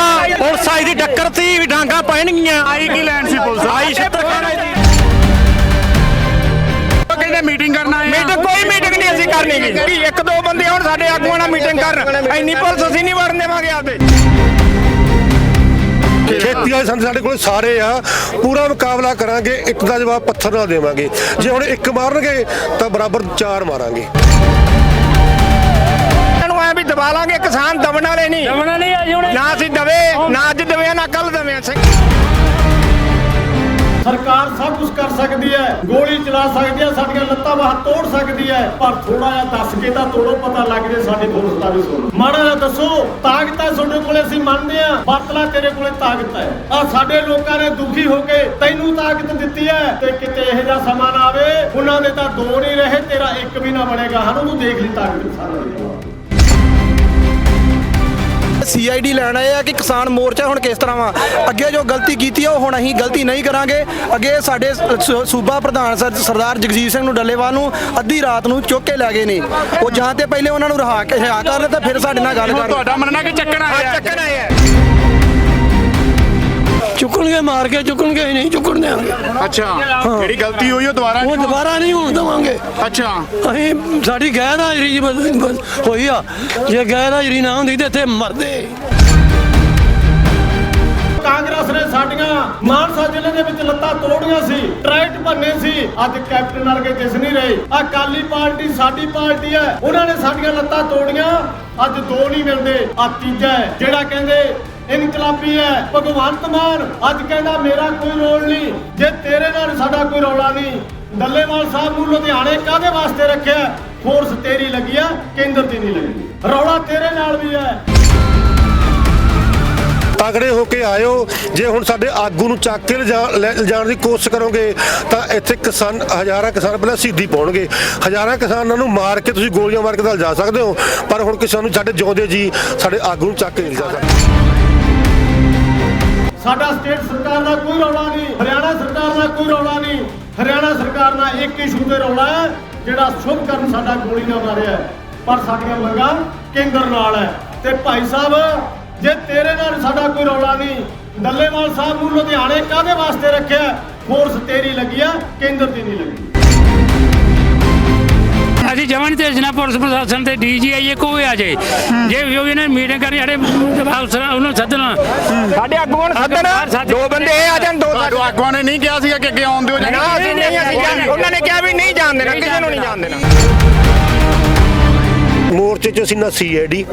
ਜਮਾ ਪੁਲਿਸ ਆਈ ਦੀ ਟੱਕਰ ਸੀ ਵੀ ਡਾਂਗਾ ਪੈਣਗੀਆਂ। ਆਈ ਕੀ ਲੈਣ ਸੀ ਪੁਲਿਸ? ਆਈ ਛੱਤਰ ਖਾਣਾ ਕਹਿੰਦੇ ਮੀਟਿੰਗ ਕਰਨ ਆਏ ਮੀਟਿੰਗ ਕੋਈ ਮੀਟਿੰਗ ਨਹੀਂ ਅਸੀਂ ਕਰਨੀ ਗੀ। ਵੀ ਇੱਕ ਦੋ ਬੰਦੇ ਹੁਣ ਸਾਡੇ ਆਗੂਆਂ ਨਾਲ ਮੀਟਿੰਗ ਕਰਨ। ਇੰਨੀ ਪੁਲਿਸ ਅਸੀਂ ਨਹੀਂ ਵੜਨ ਦੇਵਾਂਗੇ ਆਪਦੇ। ਖੇਤੀ ਵਾਲੇ ਸੰਦ ਸਾਡੇ ਕੋਲ ਸਾਰੇ ਆ। ਪੂਰਾ ਮੁਕਾਬਲਾ ਕਰਾਂਗੇ ਇੱਕ ਦਾ ਜਵਾਬ ਪੱਥਰ ਨਾਲ ਦੇਵਾਂਗੇ। ਜੇ ਹੁਣ ਇੱਕ ਮਾਰਨਗੇ ਤਾਂ ਬਰਾਬਰ ਚਾਰ ਮਾਰਾਂਗੇ। ਇਹਨਾਂ ਨੂੰ ਐ ਵੀ ਦਬਾ ਲਾਂਗੇ ਕਿਸਾਨ ਦਬਣ ਵਾਲੇ ਨਹੀਂ। ਦਮਣਾ ਨਹੀਂ ਆ ਜੁਣੇ ਨਾ ਅਸੀਂ ਦਵੇ ਨਾ ਅੱਜ ਦਵੇ ਨਾ ਕੱਲ ਦਵੇ ਸਰਕਾਰ ਸਭ ਕੁਝ ਕਰ ਸਕਦੀ ਹੈ ਗੋਲੀ ਚਲਾ ਸਕਦੀ ਹੈ ਸਾਡੀਆਂ ਲੱਤਾਂ ਬਾਹਾਂ ਤੋੜ ਸਕਦੀ ਹੈ ਪਰ ਥੋੜਾ ਜਿਹਾ ਦੱਸ ਕੇ ਤਾਂ ਤੋੜੋ ਪਤਾ ਲੱਗ ਜੇ ਸਾਡੀ ਦੋਸਤ ਦਾ ਵੀ ਸੁਣ। ਮਾੜਾ ਜਿਹਾ ਦੱਸੋ ਤਾਕਤ ਹੈ ਤੁਹਾਡੇ ਕੋਲੇ ਅਸੀਂ ਮੰਨਦੇ ਆ ਵਰਤਲਾ ਤੇਰੇ ਕੋਲੇ ਤਾਕਤ ਹੈ। ਆ ਸਾਡੇ ਲੋਕਾਂ ਨੇ ਦੁਖੀ ਹੋ ਕੇ ਤੈਨੂੰ ਤਾਕਤ ਦਿੱਤੀ ਹੈ ਤੇ ਕਿਤੇ ਇਹੋ ਜਿਹਾ ਸਮਾਂ ਨਾ ਆਵੇ ਉਹਨਾਂ ਦੇ ਤਾਂ ਦੋ ਨਹੀਂ ਰਹੇ ਤੇਰਾ ਇੱਕ ਵੀ ਨਾ ਬਣੇਗਾ। ਹਨ ਉਹਨੂੰ ਦੇਖ ਲਈ ਤਾਕਤ ਸਾਰਾ ਸੀਆਈਡੀ ਲੈਣ ਆਏ ਆ ਕਿ ਕਿਸਾਨ ਮੋਰਚਾ ਹੁਣ ਕਿਸ ਤਰ੍ਹਾਂ ਵਾ? ਅੱਗੇ ਜੋ ਗਲਤੀ ਕੀਤੀ ਆ ਉਹ ਹੁਣ ਅਸੀਂ ਗਲਤੀ ਨਹੀਂ ਕਰਾਂਗੇ। ਅੱਗੇ ਸਾਡੇ ਸ- ਸੂਬਾ ਪ੍ਰਧਾਨ ਸਰ- ਸਰਦਾਰ ਜਗਜੀਤ ਸਿੰਘ ਨੂੰ ਡੱਲੇਵਾਲ ਨੂੰ ਅੱਧੀ ਰਾਤ ਨੂੰ ਚੁੱਕ ਕੇ ਲੈ ਗਏ ਨੇ। ਉਹ ਜਾਂ ਤੇ ਪਹਿਲੇ ਉਹਨਾਂ ਨੂੰ ਰਹਾ ਕੇ ਰਿਹਾ ਕਰ ਤਾਂ ਫਿਰ ਸਾਡੇ ਨਾਲ ਗੱਲ ਹੁਣ ਕਰ। ਤੁਹਾਡਾ ਮੰਨਣਾ ਕਿ ਚੱਕਣ ਆ? ਚੱਕਣ ਆ। ਚੁੱਕਣਗੇ ਮਾਰ ਕੇ ਚੁੱਕਣਗੇ ਅਸੀਂ ਨਹੀਂ ਚੁੱਕਣ ਦੇਾਂਗੇ ਅੱਛਾ। ਜਿਹੜੀ ਗਲਤੀ ਹੋਈ ਉਹ ਦੁਬਾਰਾ? ਉਹ ਨਹੀਂ ਦੁਬਾਰਾ ਨਹੀਂ ਹੋਣ ਦੇਵਾਂਗੇ। ਅੱਛਾ। ਅਸੀਂ ਸਾਡੀ ਗੈਰ ਹਾਜ਼ਰੀ ਜੀ ਬਸ- ਬਸ ਹੋਈ ਆ। ਜੇ ਗੈਰ ਹਾਜ਼ਰੀ ਨਾ ਹੁੰਦੀ ਤੇ ਇੱਥੇ ਮਰਦੇ। ਕਾਂਗਰਸ ਨੇ ਸਾਡੀਆਂ ਮਾਨਸਾ ਜ਼ਿਲ੍ਹੇ ਦੇ ਵਿੱਚ ਲੱਤਾਂ ਤੋੜੀਆਂ ਸੀ ਟਰੈਕਟ ਭੰਨੇ ਸੀ। ਅੱਜ ਕੈਪਟਨ ਵਰਗੇ ਦਿਸ ਨਹੀਂ ਰਹੇ। ਆ ਕਾਲੀ ਪਾਰਟੀ ਸਾਡੀ ਪਾਰਟੀ ਹੈ। ਉਹਨਾਂ ਨੇ ਸਾਡੀਆਂ ਲੱਤਾਂ ਤੋੜੀਆਂ। ਅੱਜ ਦੋ ਨਹੀਂ ਮਿਲਦੇ। ਆ ਤੀਜਾ ਹੈ। ਜਿਹੜਾ ਕਹਿੰਦੇ ਇਨਕਲਾਬੀ ਹੈ। ਭਗਵੰਤ ਮਾਨ ਅੱਜ ਕਹਿੰਦਾ, ਮੇਰਾ ਕੋਈ ਰੋਲ ਨਹੀਂ। ਜੇ ਤੇਰੇ ਨਾਲ ਸਾਡਾ ਕੋਈ ਰੌਲਾ ਨਹੀਂ, ਡੱਲੇਵਾਲ ਸਾਹਿਬ ਨੂੰ ਲੁਧਿਆਣੇ ਕਾਦੇ ਵਾਸਤੇ ਰੱਖਿਆ? ਫੋਰਸ ਤੇਰੀ ਲੱਗੀ ਆ, ਕੇਂਦਰ ਦੀ ਨਹੀਂ ਲੱਗੀ। ਰੌਲਾ ਤੇਰੇ ਨਾਲ ਵੀ ਹੈ। ਤਗੜੇ ਹੋ ਕੇ ਆਇਓ। ਜੇ ਹੁਣ ਸਾਡੇ ਆਗੂ ਨੂੰ ਚੱਕ ਕੇ ਲਿਜਾ- ਦੀ ਕੋਸ਼ਿਸ਼ ਕਰੋਗੇ, ਤਾਂ ਇੱਥੇ ਕਿਸਾਨ, ਹਜ਼ਾਰਾਂ ਕਿਸਾਨ ਪਹਿਲਾਂ ਸਿੱਧੀ ਪਾਉਣਗੇ। ਹਜ਼ਾਰਾਂ ਕਿਸਾਨਾਂ ਨੂੰ ਮਾਰ ਕੇ ਤੁਸੀਂ ਗੋਲੀਆਂ ਮਾਰ ਕੇ ਤਾਂ ਲਿਜਾ ਸਕਦੇ ਹੋ, ਪਰ ਹੁਣ ਕਿਸਾਨ ਨੂੰ ਸਾਡੇ ਜਿਉਂਦੇ ਜੀ, ਸਾਡੇ ਆਗੂ ਨੂੰ ਚੱਕ ਕੇ ਲਿਜਾ ਸਕਦੇ ਸਾਡਾ ਸਟੇਟ ਸਰਕਾਰ ਦਾ ਕੋਈ ਰੌਲਾ ਨਹੀਂ, ਹਰਿਆਣਾ ਸਰਕਾਰ ਦਾ ਕੋਈ ਰੌਲਾ ਨਹੀਂ। ਹਰਿਆਣਾ ਸਰਕਾਰ ਨਾਲ ਇੱਕ ਇਸ਼ੂ ਤੇ ਰੌਲਾ ਹੈ, ਜਿਹੜਾ ਸ਼ੁਭ ਕਰਨ ਸਾਡਾ ਗੋਲੀ ਨਾਲ ਮਾਰਿਆ ਪਰ ਸਾਡੀਆਂ ਮੰਗਾਂ ਕੇਂਦਰ ਨਾਲ ਹੈ। ਤੇ ਭਾਈ ਸਾਹਿਬ, ਜੇ ਤੇਰੇ ਨਾਲ ਸਾਡਾ ਕੋਈ ਰੌਲਾ ਨਹੀਂ, ਡੱਲੇਵਾਲ ਸਾਹਿਬ ਨੂੰ ਲੁਧਿਆਣੇ ਕਾਦੇ ਵਾਸਤੇ ਰੱਖਿਆ? ਫੋਰਸ ਤੇਰੀ ਲੱਗੀ ਆ, ਕੇਂਦਰ ਦੀ ਨਹੀਂ ਲੱਗੀ। ਪੁਲਿਸ ਪ੍ਰਸ਼ਾਸਨ ਤੇ ਡੀਜੀਆਈ ਕੋਈ ਆ ਜਾਏ ਜੇ ਜੋ ਇਹਨੇ ਮੀਟਿੰਗ ਕਰਨੀ ਸਾਡੇ ਅਫਸਰਾਂ ਉਹਨੂੰ ਸੱਦਣਾ। ਸਾਡੇ ਆਗੂਆਂ ਨੂੰ ਸੱਦਣ। ਦੋ ਬੰਦੇ ਇਹ ਆ ਜਾਣ ਦੋ ਤੁਹਾਨੂੰ ਆਗੂਆਂ ਨੇ ਨਹੀਂ ਕਿਹਾ ਸੀਗਾ ਕਿ ਅੱਗੇ ਆਉਣ ਦਿਓ ਜਾਂ ਨਾ ਅਸੀਂ ਨਹੀਂ ਅਸੀਂ ਜਾਣ- ਉਹਨਾਂ ਨੇ ਕਿਹਾ ਵੀ ਨਹੀਂ ਜਾਣ ਦੇਣਾ ਕਿਸੇ ਨੂੰ ਨਹੀਂ ਜਾਣ ਦੇਣਾ। ਮੋਰਚੇ 'ਚ ਅਸੀਂ ਨਾ ਸੀਆਈਡੀ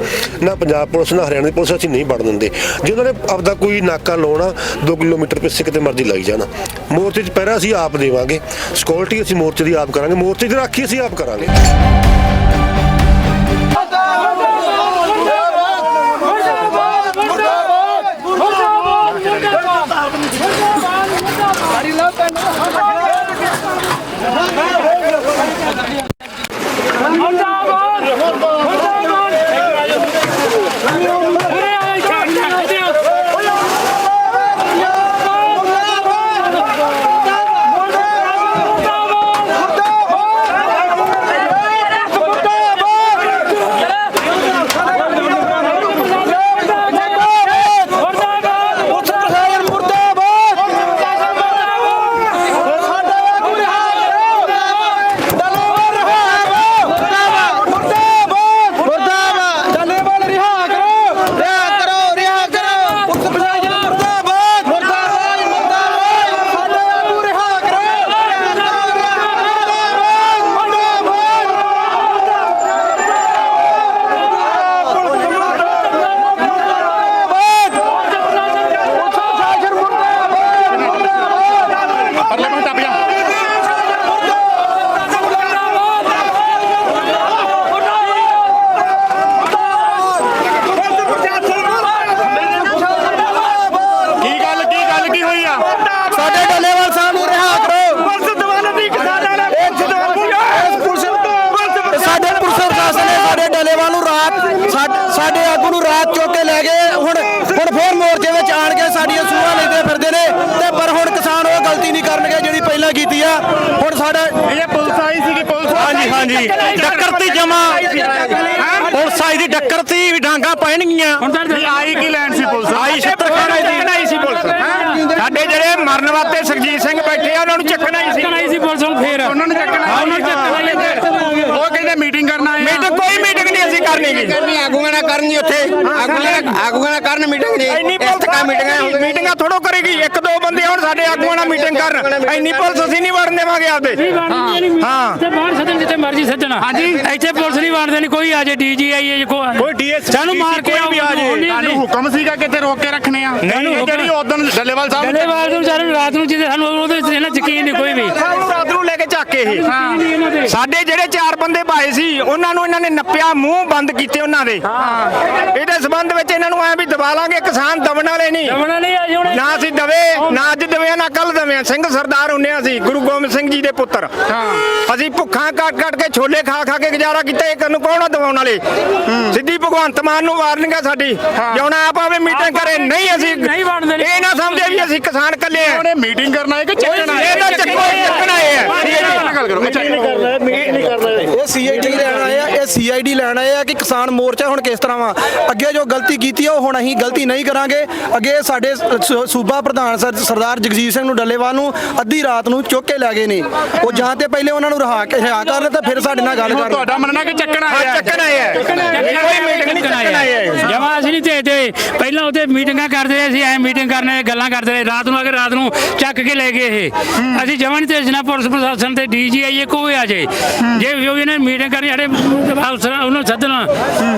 ਨਾ ਪੰਜਾਬ ਪੁਲਿਸ, ਨਾ ਹਰਿਆਣਾ ਦੀ ਪੁਲਿਸ ਅਸੀਂ ਨਹੀਂ ਵੜ ਦਿੰਦੇ। ਜੇ ਉਹਨਾਂ ਨੇ ਆਪਦਾ ਕੋਈ ਨਾਕਾ ਲਾਉਣਾ 2 ਕਿਲੋਮੀਟਰ ਪਿੱਛੇ ਕਿਤੇ ਮਰਜ਼ੀ ਲੱਗ ਜਾਣਾ। ਮੋਰਚੇ 'ਚ ਪਹਿਰਾ ਅਸੀਂ ਆਪ ਦੇਵਾਂਗੇ। ਸਿਕਿਉਰਿਟੀ ਅਸੀਂ ਮੋਰਚੇ ਦੀ ਆਪ ਕਰਾਂਗੇ। ਮੋਰਚੇ ਦੀ ਰਾਖੀ ਅਸੀਂ ਆਪ ਕਰਾਂਗੇ। ¡Vamos! ਹੋਈਆਂ ਹੁਣ ਤਾਂ ਆਈ ਕੀ ਲੈਣ ਸੀ ਪੁਲਿਸ? ਆਈ 70 ਖਾਣਾ ਸੀ ਨਹੀਂ ਸੀ ਪੁਲਿਸ। ਸਾਡੇ ਜਿਹੜੇ ਮਰਨ ਵਾਤੇ ਸਰਜੀਤ ਸਿੰਘ ਬੈਠੇ ਆ ਉਹਨਾਂ ਨੂੰ ਚੱਕਣਾ ਹੀ ਸੀ। ਚੱਕਣਾ ਹੀ ਸੀ ਪੁਲਿਸ ਨੂੰ ਫੇਰ। ਉਹਨਾਂ ਨੂੰ ਚੱਕਣਾ ਉਹਨਾਂ ਨੂੰ ਚੱਕਣਾ ਹੀ। ਉਹ ਕਹਿੰਦੇ ਮੀਟਿੰਗ ਕਰਨਾ ਨਹੀਂ ਕਰਨੀ ਗੀ ਕਰਨੀ ਆਗੂਆਂ ਨਾਲ ਕਰਨੀ ਉੱਥੇ। ਆਗੂਆਂ ਨਾਲ ਆਗੂਆਂ ਨਾਲ ਕਰਨ ਮੀਟਿੰਗ ਨਹੀਂ ਇੰਨੀ ਇਸ ਪੁਲਿਸ ਤਰ੍ਹਾਂ ਮੀਟਿੰਗਾਂ ਹੁੰਦੀਆਂ ਮੀਟਿੰਗਾਂ ਥੋੜੋ ਕਰੇਗੀ। ਇੱਕ ਦੋ ਬੰਦੇ ਹੁਣ ਸਾਡੇ ਆਗੂਆਂ ਨਾਲ ਮੀਟਿੰਗ ਕਰਨ। ਇੰਨੀ ਪੁਲਿਸ ਅਸੀਂ ਨਹੀਂ ਵੜਨ ਦੇਵਾਂਗੇ ਆਪਦੇ। ਹਾਂ। ਤੇ ਬਾਹਰ ਸੱਜਣ ਜਿੱਥੇ ਮਰਜ਼ੀ ਸੱਜਣਾ। ਹਾਂਜੀ। ਇੱਥੇ ਪੁਲਿਸ ਨਹੀਂ ਵੜਦੇ ਨਹੀਂ ਕੋਈ ਆ ਜੇ ਡੀਜੀ ਆਈ ਹੈ ਕੋਈ DS ਸਾਨੂੰ ਮਾਰ ਕੇ ਕੋਈ ਵੀ ਆ ਜੇ। ਤੁਹਾਨੂੰ ਹੁਕਮ ਸੀਗਾ ਕਿ ਇੱਥੇ ਰੋਕ ਕੇ ਰੱਖਣੇ ਆ? ਨਹੀਂ, ਇਹ ਜਿਹੜੀ ਉਦੋਂ ਡੱਲੇਵਾਲ ਸਾਹਿਬ ਗਲੇ ਵਾਲ ਤੋਂ ਵਿਚਾਰੇ ਨੂੰ ਰਾਤ ਨੂੰ ਜਿਹਦੇ ਸਾਨੂੰ ਉਹਦੇ ਤੇ ਇਹਨਾਂ ਯਕੀਨ ਨਹੀਂ ਕੋਈ ਵੀ। ਰਾਤ ਨੂੰ ਲੈ ਕੇ ਚੱਕ ਕੇ ਇਹ। ਸਾਡੇ ਜਿਹੜੇ ਚਾਰ ਬੰਦੇ ਭਾਏ ਸੀ ਉਹਨਾਂ ਨੂੰ ਇਹਨਾਂ ਨੇ ਨੱਪਿਆ ਮੂੰਹ ਬੰਦ ਕੀਤੇ ਉਹਨਾਂ ਦੇ। ਇਹਦੇ ਸਬੰਧ ਵਿੱਚ ਇਹਨਾਂ ਨੂੰ ਐ ਵੀ ਦਬਾ ਲਾਂਗੇ ਕਿਸਾਨ ਦਬਣ ਵਾਲੇ ਨਹੀਂ। ਦਮਣਾ ਨਹੀਂ ਆ ਜੁਣੇ ਨਾ ਅਸੀਂ ਦਵੇ ਨਾ ਅੱਜ ਦਵੇ ਨਾ ਕੱਲ ਦਵੇ। ਸਿੰਘ ਸਰਦਾਰ ਹੁੰਨੇ ਆ ਅਸੀਂ ਗੁਰੂ ਗੋਬਿੰਦ ਸਿੰਘ ਜੀ ਦੇ ਪੁੱਤਰ। ਅਸੀਂ ਭੁੱਖਾਂ ਕੱਟ ਕੱਟ ਕੇ ਛੋਲੇ ਖਾ ਖਾ ਕੇ ਗੁਜ਼ਾਰਾ ਕੀਤਾ ਇਹ ਕਰਨ ਕੌਣ ਆ ਦਵਾਉਣ ਵਾਲੇ? ਸਿੱਧੀ ਭਗਵੰਤ ਮਾਨ ਨੂੰ ਵਾਰਨਿੰਗ ਆ ਸਾਡੀ। ਜਿਉਣਾ ਆਪ ਆਵੇ ਮੀਟਿੰਗ ਕਰੇ ਨਹੀਂ ਅਸੀਂ ਨਹੀਂ ਵੜਦੇ ਇਹ ਨਾ ਸਮਝੇ ਵੀ ਅਸੀਂ ਕਿਸਾਨ ਕੱਲੇ ਆ। ਉਹਨੇ ਮੀਟਿੰਗ ਕਰਨਾ ਹੈ ਕਿ ਚੱਕਣਾ ਇਹ ਤਾਂ ਚੱਕੋ ਚੱਕਣਾ ਹੈ। ਗੱਲ ਕਰੋ ਅੱਛਾ ਇਹ ਸੀਆਈਡੀ ਲੈਣ ਆਏ ਆ ਇਹ ਸੀਆਈਡੀ ਲੈਣ ਆਏ ਆ ਕਿ ਕਿਸਾਨ ਮੋਰਚਾ ਹੁਣ ਕਿਸ ਤਰ੍ਹਾਂ ਵਾ? ਅੱਗੇ ਜੋ ਗਲਤੀ ਕੀਤੀ ਆ ਉਹ ਹੁਣ ਅਸੀਂ ਗਲਤੀ ਨਹੀਂ ਕਰਾਂਗੇ। ਅੱਗੇ ਸਾਡੇ ਸੂਬਾ ਪ੍ਰਧਾਨ ਸਰ- ਸਰਦਾਰ ਜਗਜੀਤ ਸਿੰਘ ਨੂੰ ਡੱਲੇਵਾਲ ਨੂੰ ਅੱਧੀ ਰਾਤ ਨੂੰ ਚੁੱਕ ਕੇ ਲੈ ਗਏ ਨੇ। ਉਹ ਜਾਂ ਤੇ ਪਹਿਲੇ ਉਹਨਾਂ ਨੂੰ ਰਹਾ ਕੇ ਰਿਹਾ ਕਰਨ ਤੇ ਫਿਰ ਸਾਡੇ ਨਾਲ ਗੱਲ ਕਰਨ ਤੁਹਾਡਾ ਮੰਨਣਾ ਕਿ ਚੱਕਣਾ ਹੈ? ਚੱਕਣਾ ਹੈ। ਕੋਈ ਮੀਟਿੰਗ ਨਹੀਂ ਚੱਕਣਾ ਹੈ। ਜਮਾ ਅਸੀਂ ਨਹੀਂ ਤੇ ਤੇ ਪਹਿਲਾਂ ਉਹਦੇ ਮੀਟਿੰਗਾਂ ਕਰਦੇ ਸੀ ਐ ਮੀਟਿੰਗ ਕਰਨੇ ਗੱਲਾਂ ਕਰਦੇ ਰਹੇ। ਰਾਤ ਨੂੰ ਆ ਕੇ ਰਾਤ ਨੂੰ ਚੱਕ ਕੇ ਲੈ ਗਏ ਇਹ। ਅਸੀਂ ਜਮਾ ਨਹੀਂ ਤੇ ਪੁਲਿਸ ਪ੍ਰਸ਼ਾਸਨ ਤੇ ਡੀਜੀ ਆਈਏ ਕੋਈ ਆ ਜੇ। ਜੇ ਵੀ ਉਹ ਇਹਨੇ ਮੀਟਿੰਗ ਕਰਨੀ ਸਾਡੇ ਅਫਸਰਾਂ ਉਹਨੂੰ ਸੱਦਣਾ।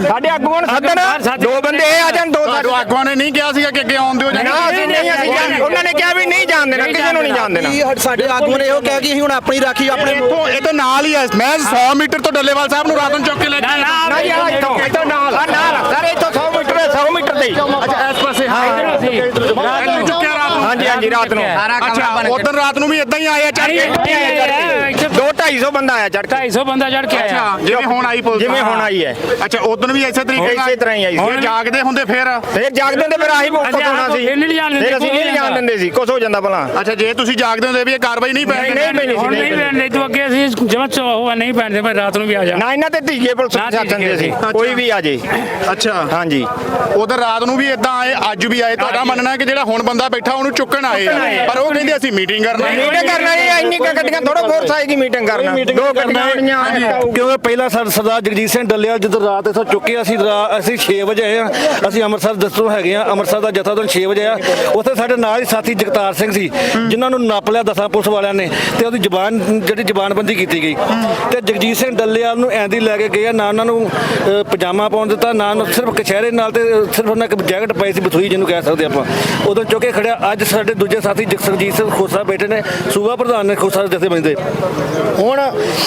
ਸਾਡੇ ਆਗੂਆਂ ਨੂੰ ਸੱਦਣ ਦੋ ਬੰਦੇ ਇਹ ਆ ਜਾਣ ਦੋ ਸਾਡੇ ਆਗੂਆਂ ਨੇ ਨਹੀਂ ਕਿਹਾ ਸੀਗਾ ਕਿ ਅੱਗੇ ਆਉਣ ਦਿਓ ਜਾਂ ਨਾ ਅਸੀਂ ਨਹੀਂ ਅਸੀਂ ਜਾਣ- ਉਹਨਾਂ ਨੇ ਕਿਹਾ ਵੀ ਨਹੀਂ ਜਾਣ ਦੇਣਾ ਕਿਸੇ ਨੂੰ ਨਹੀਂ ਜਾਣ ਦੇਣਾ। ਕੀ ਸਾਡੇ ਆਗੂਆਂ ਨੇ ਇਹੋ ਕਿਹਾ ਕਿ ਅਸੀਂ ਹੁਣ ਆਪਣੀ ਰਾਖੀ ਆਪਣੇ ਇੱਥੋਂ ਇਹ ਤਾਂ ਨਾਲ ਹੀ ਹੈ ਮੈਂ 100 ਮੀਟਰ ਤੋਂ ਡੱਲੇਵਾਲ ਸਾਹਿਬ ਨੂੰ ਰਾਤ ਨੂੰ ਚੁੱਕ ਕੇ ਲੈ ਨਾ ਨਾ ਨਾ ਜੀ ਇੱਥੋਂ ਇੱਥੋਂ ਨਾਲ। ਆ ਨਾਲ ਸਾਰੇ ਇੱਥੋਂ 100 ਮੀਟਰ ਹੈ 100 ਮੀਟਰ ਤੇ। ਅੱਛਾ ਇਸ ਪਾਸੇ ਹਾਂ ਰਾਤ ਚੁੱਕਿਆ ਰਾਤ ਨੂੰ ਹਾਂਜੀ ਹਾਂਜੀ ਰਾਤ ਨੂੰ। ਅੱਛਾ ਉਦੋਂ ਰਾਤ ਨੂੰ ਵੀ ਇਦਾਂ ਹੀ ਆਇਆ ਚੜ ਕੇ ਦੋ 250 ਬੰਦਾ ਆਇਆ ਚੜ ਕੇ। 250 ਬੰਦਾ ਚੜ ਕੇ ਆਇਆ। ਅੱਛਾ। ਜਿਵੇਂ ਹੁਣ ਆਈ ਪੁਲਿਸ ਜਿਵੇਂ ਹੁਣ ਆਈ ਹੈ। ਅੱਛਾ ਉਦੋਂ ਵੀ ਇਸੇ ਤਰੀਕੇ ਇਸੇ ਤਰ੍ਹਾਂ ਹੀ ਆਈ ਸੀ। ਜੇ ਜਾਗਦੇ ਹੁੰਦੇ ਫਿਰ? ਫਿਰ ਜਾਗਦੇ ਹੁੰਦੇ ਫਿਰ ਆਹੀ ਭੁਗਤ ਹੋਣਾ ਸੀ। ਫਿਰ ਨਹੀਂ ਜਾਣ ਦਿੰਦੇ, ਫਿਰ ਅਸੀਂ ਨਹੀਂ ਜਾਣ ਦਿੰਦੇ ਸੀ ਕੁਝ ਹੋ ਜਾਂਦਾ ਭਲਾ। ਅੱਛਾ ਜੇ ਤੁਸੀਂ ਜਾਗਦੇ ਹੁੰਦੇ ਵੀ ਇਹ ਕਾਰਵਾਈ ਨਹੀਂ ਪੈਣੀ ਨਹੀਂ ਪੈਣੀ ਸੀ ਹੁਣ ਨਹੀਂ ਨਹੀਂ ਪੈਣ। ਤੂੰ ਅੱਗੇ ਅਸੀਂ ਜਮਾ ਚੋ ਨਹੀਂ ਪੈਣਦੇ ਪਰ ਰਾਤ ਨੂੰ ਵੀ ਆ ਜਾ। ਨਾ ਇਹਨਾਂ ਤੇ ਧੀਏ ਪੁਲਿਸ ਪ੍ਰਸ਼ਾਸਨ ਦੇ ਸੀ। ਕੋਈ ਵੀ ਆ ਜੇ। ਅੱਛਾ। ਹਾਂਜੀ। ਉਧਰ ਰਾਤ ਨੂੰ ਵੀ ਇਦਾਂ ਆਏ ਅੱਜ ਵੀ ਆਏ ਤੁਹਾਡਾ ਮੰਨਣਾ ਕਿ ਜਿਹੜਾ ਹੁਣ ਬੰਦਾ ਬੈਠਾ ਉਹਨੂੰ ਚੁੱਕਣ ਆਏ। ਪਰ ਉਹ ਕਹਿੰਦੇ ਅਸੀਂ ਮੀਟਿੰਗ ਕਰਨਾ ਹੈ। ਮੀਟਿੰਗ ਕਰਨਾ ਇਹ ਇੰਨੀ ਕੁ ਗੱਡੀਆਂ ਥੋੜਾ ਫੋਰਸ ਆਏਗੀ ਮੀਟਿੰਗ ਕਰਨਾ ਦੋ ਗੱਡੀਆਂ ਕਿਉਂਕਿ ਪਹਿਲਾਂ ਸਰ ਸਰਦਾਰ ਜਗਜੀਤ ਸਿੰਘ ਡੱਲੇਵਾਲ ਜਦੋਂ ਰਾਤ ਇੱਥੋਂ ਚੁੱਕੇ ਅਸੀਂ ਰਾ- ਅਸੀਂ 6 ਵਜੇ ਆਏ ਆ। ਅਸੀਂ ਅੰਮ੍ਰਿਤਸਰ ਦਸਤੋਂ ਹੈਗੇ ਆ। ਅੰਮ੍ਰਿਤਸਰ ਦਾ ਜਥਾ ਤੋਂ 6 ਵਜੇ ਆ। ਉੱਥੇ ਸਾਡੇ ਨਾਲ ਹੀ ਸਾਥੀ ਜਗਤਾਰ ਸਿੰਘ ਸੀ ਜਿਨ੍ਹਾਂ ਨੂੰ ਨੱਪ ਲਿਆ ਦਸਾਂ ਪੁਲਿਸ ਵਾਲਿਆਂ ਨੇ ਤੇ ਉਹਦੀ ਜ਼ਬਾਨ ਜਿਹੜੀ ਜ਼ਬਾਨਬੰਦੀ ਕੀਤੀ ਗਈ। ਤੇ ਜਗਜੀਤ ਸਿੰਘ ਡੱਲੇਵਾਲ ਨੂੰ ਐਂਦੀ ਲੈ ਕੇ ਗਏ ਆ ਨਾ ਉਹਨਾਂ ਨੂੰ ਅ, ਪਜਾਮਾ ਪਾਉਣ ਦਿੱਤਾ ਨਾ ਉਹਨੂੰ ਸਿਰਫ ਕਛਹਿਰੇ ਨਾਲ ਤੇ ਸਿਰਫ ਉਹਨਾਂ ਇੱਕ ਜੈਕਟ ਪਾਈ ਸੀ ਬਥੂਈ ਜਿਹਨੂੰ ਕਹਿ ਸਕਦੇ ਆਪਾਂ। ਉਦੋਂ ਚੁੱਕੇ ਖੜਿਆ। ਅੱਜ ਸਾਡੇ ਦੂਜੇ ਸਾਥੀ ਜਗਸਰਜੀਤ ਸਿੰਘ ਖੋਸਾ ਬੈਠੇ ਨੇ। ਸੂਬਾ ਪ੍ਰਧਾਨ ਨੇ ਖੋਸਾ ਜਥੇ ਬੰਦੇ ਹੁਣ